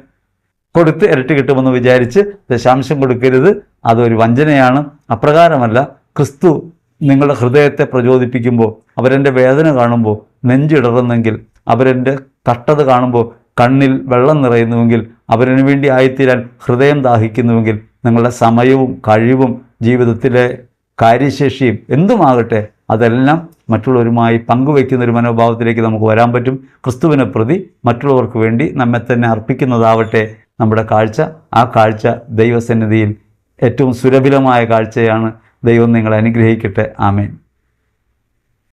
കൊടുത്ത് ഇരട്ടി കിട്ടുമെന്ന് വിചാരിച്ച് ദശാംശം കൊടുക്കരുത്. അതൊരു വഞ്ചനയാണ്. അപ്രകാരമല്ല. ക്രിസ്തു നിങ്ങളുടെ ഹൃദയത്തെ പ്രചോദിപ്പിക്കുമ്പോൾ അവരെന്റെ വേദന കാണുമ്പോൾ നെഞ്ചിടറുന്നെങ്കിൽ അവരെന്റെ തട്ടത് കാണുമ്പോൾ കണ്ണിൽ വെള്ളം നിറയുന്നുവെങ്കിൽ അവരിനു വേണ്ടി ആയിത്തീരാൻ ഹൃദയം ദാഹിക്കുന്നുവെങ്കിൽ നിങ്ങളുടെ സമയവും കഴിവും ജീവിതത്തിലെ കാര്യശേഷിയും എന്തുമാകട്ടെ അതെല്ലാം മറ്റുള്ളവരുമായി പങ്കുവയ്ക്കുന്ന ഒരു മനോഭാവത്തിലേക്ക് നമുക്ക് വരാൻ പറ്റും. ക്രിസ്തുവിനെ പ്രതി മറ്റുള്ളവർക്ക് വേണ്ടി നമ്മെ തന്നെ അർപ്പിക്കുന്നതാവട്ടെ നമ്മുടെ കാഴ്ച. ആ കാഴ്ച ദൈവസന്നിധിയിൽ ഏറ്റവും സുരഭിലമായ കാഴ്ചയാണ്. ദൈവം നിങ്ങളെ അനുഗ്രഹിക്കട്ടെ. ആമേൻ.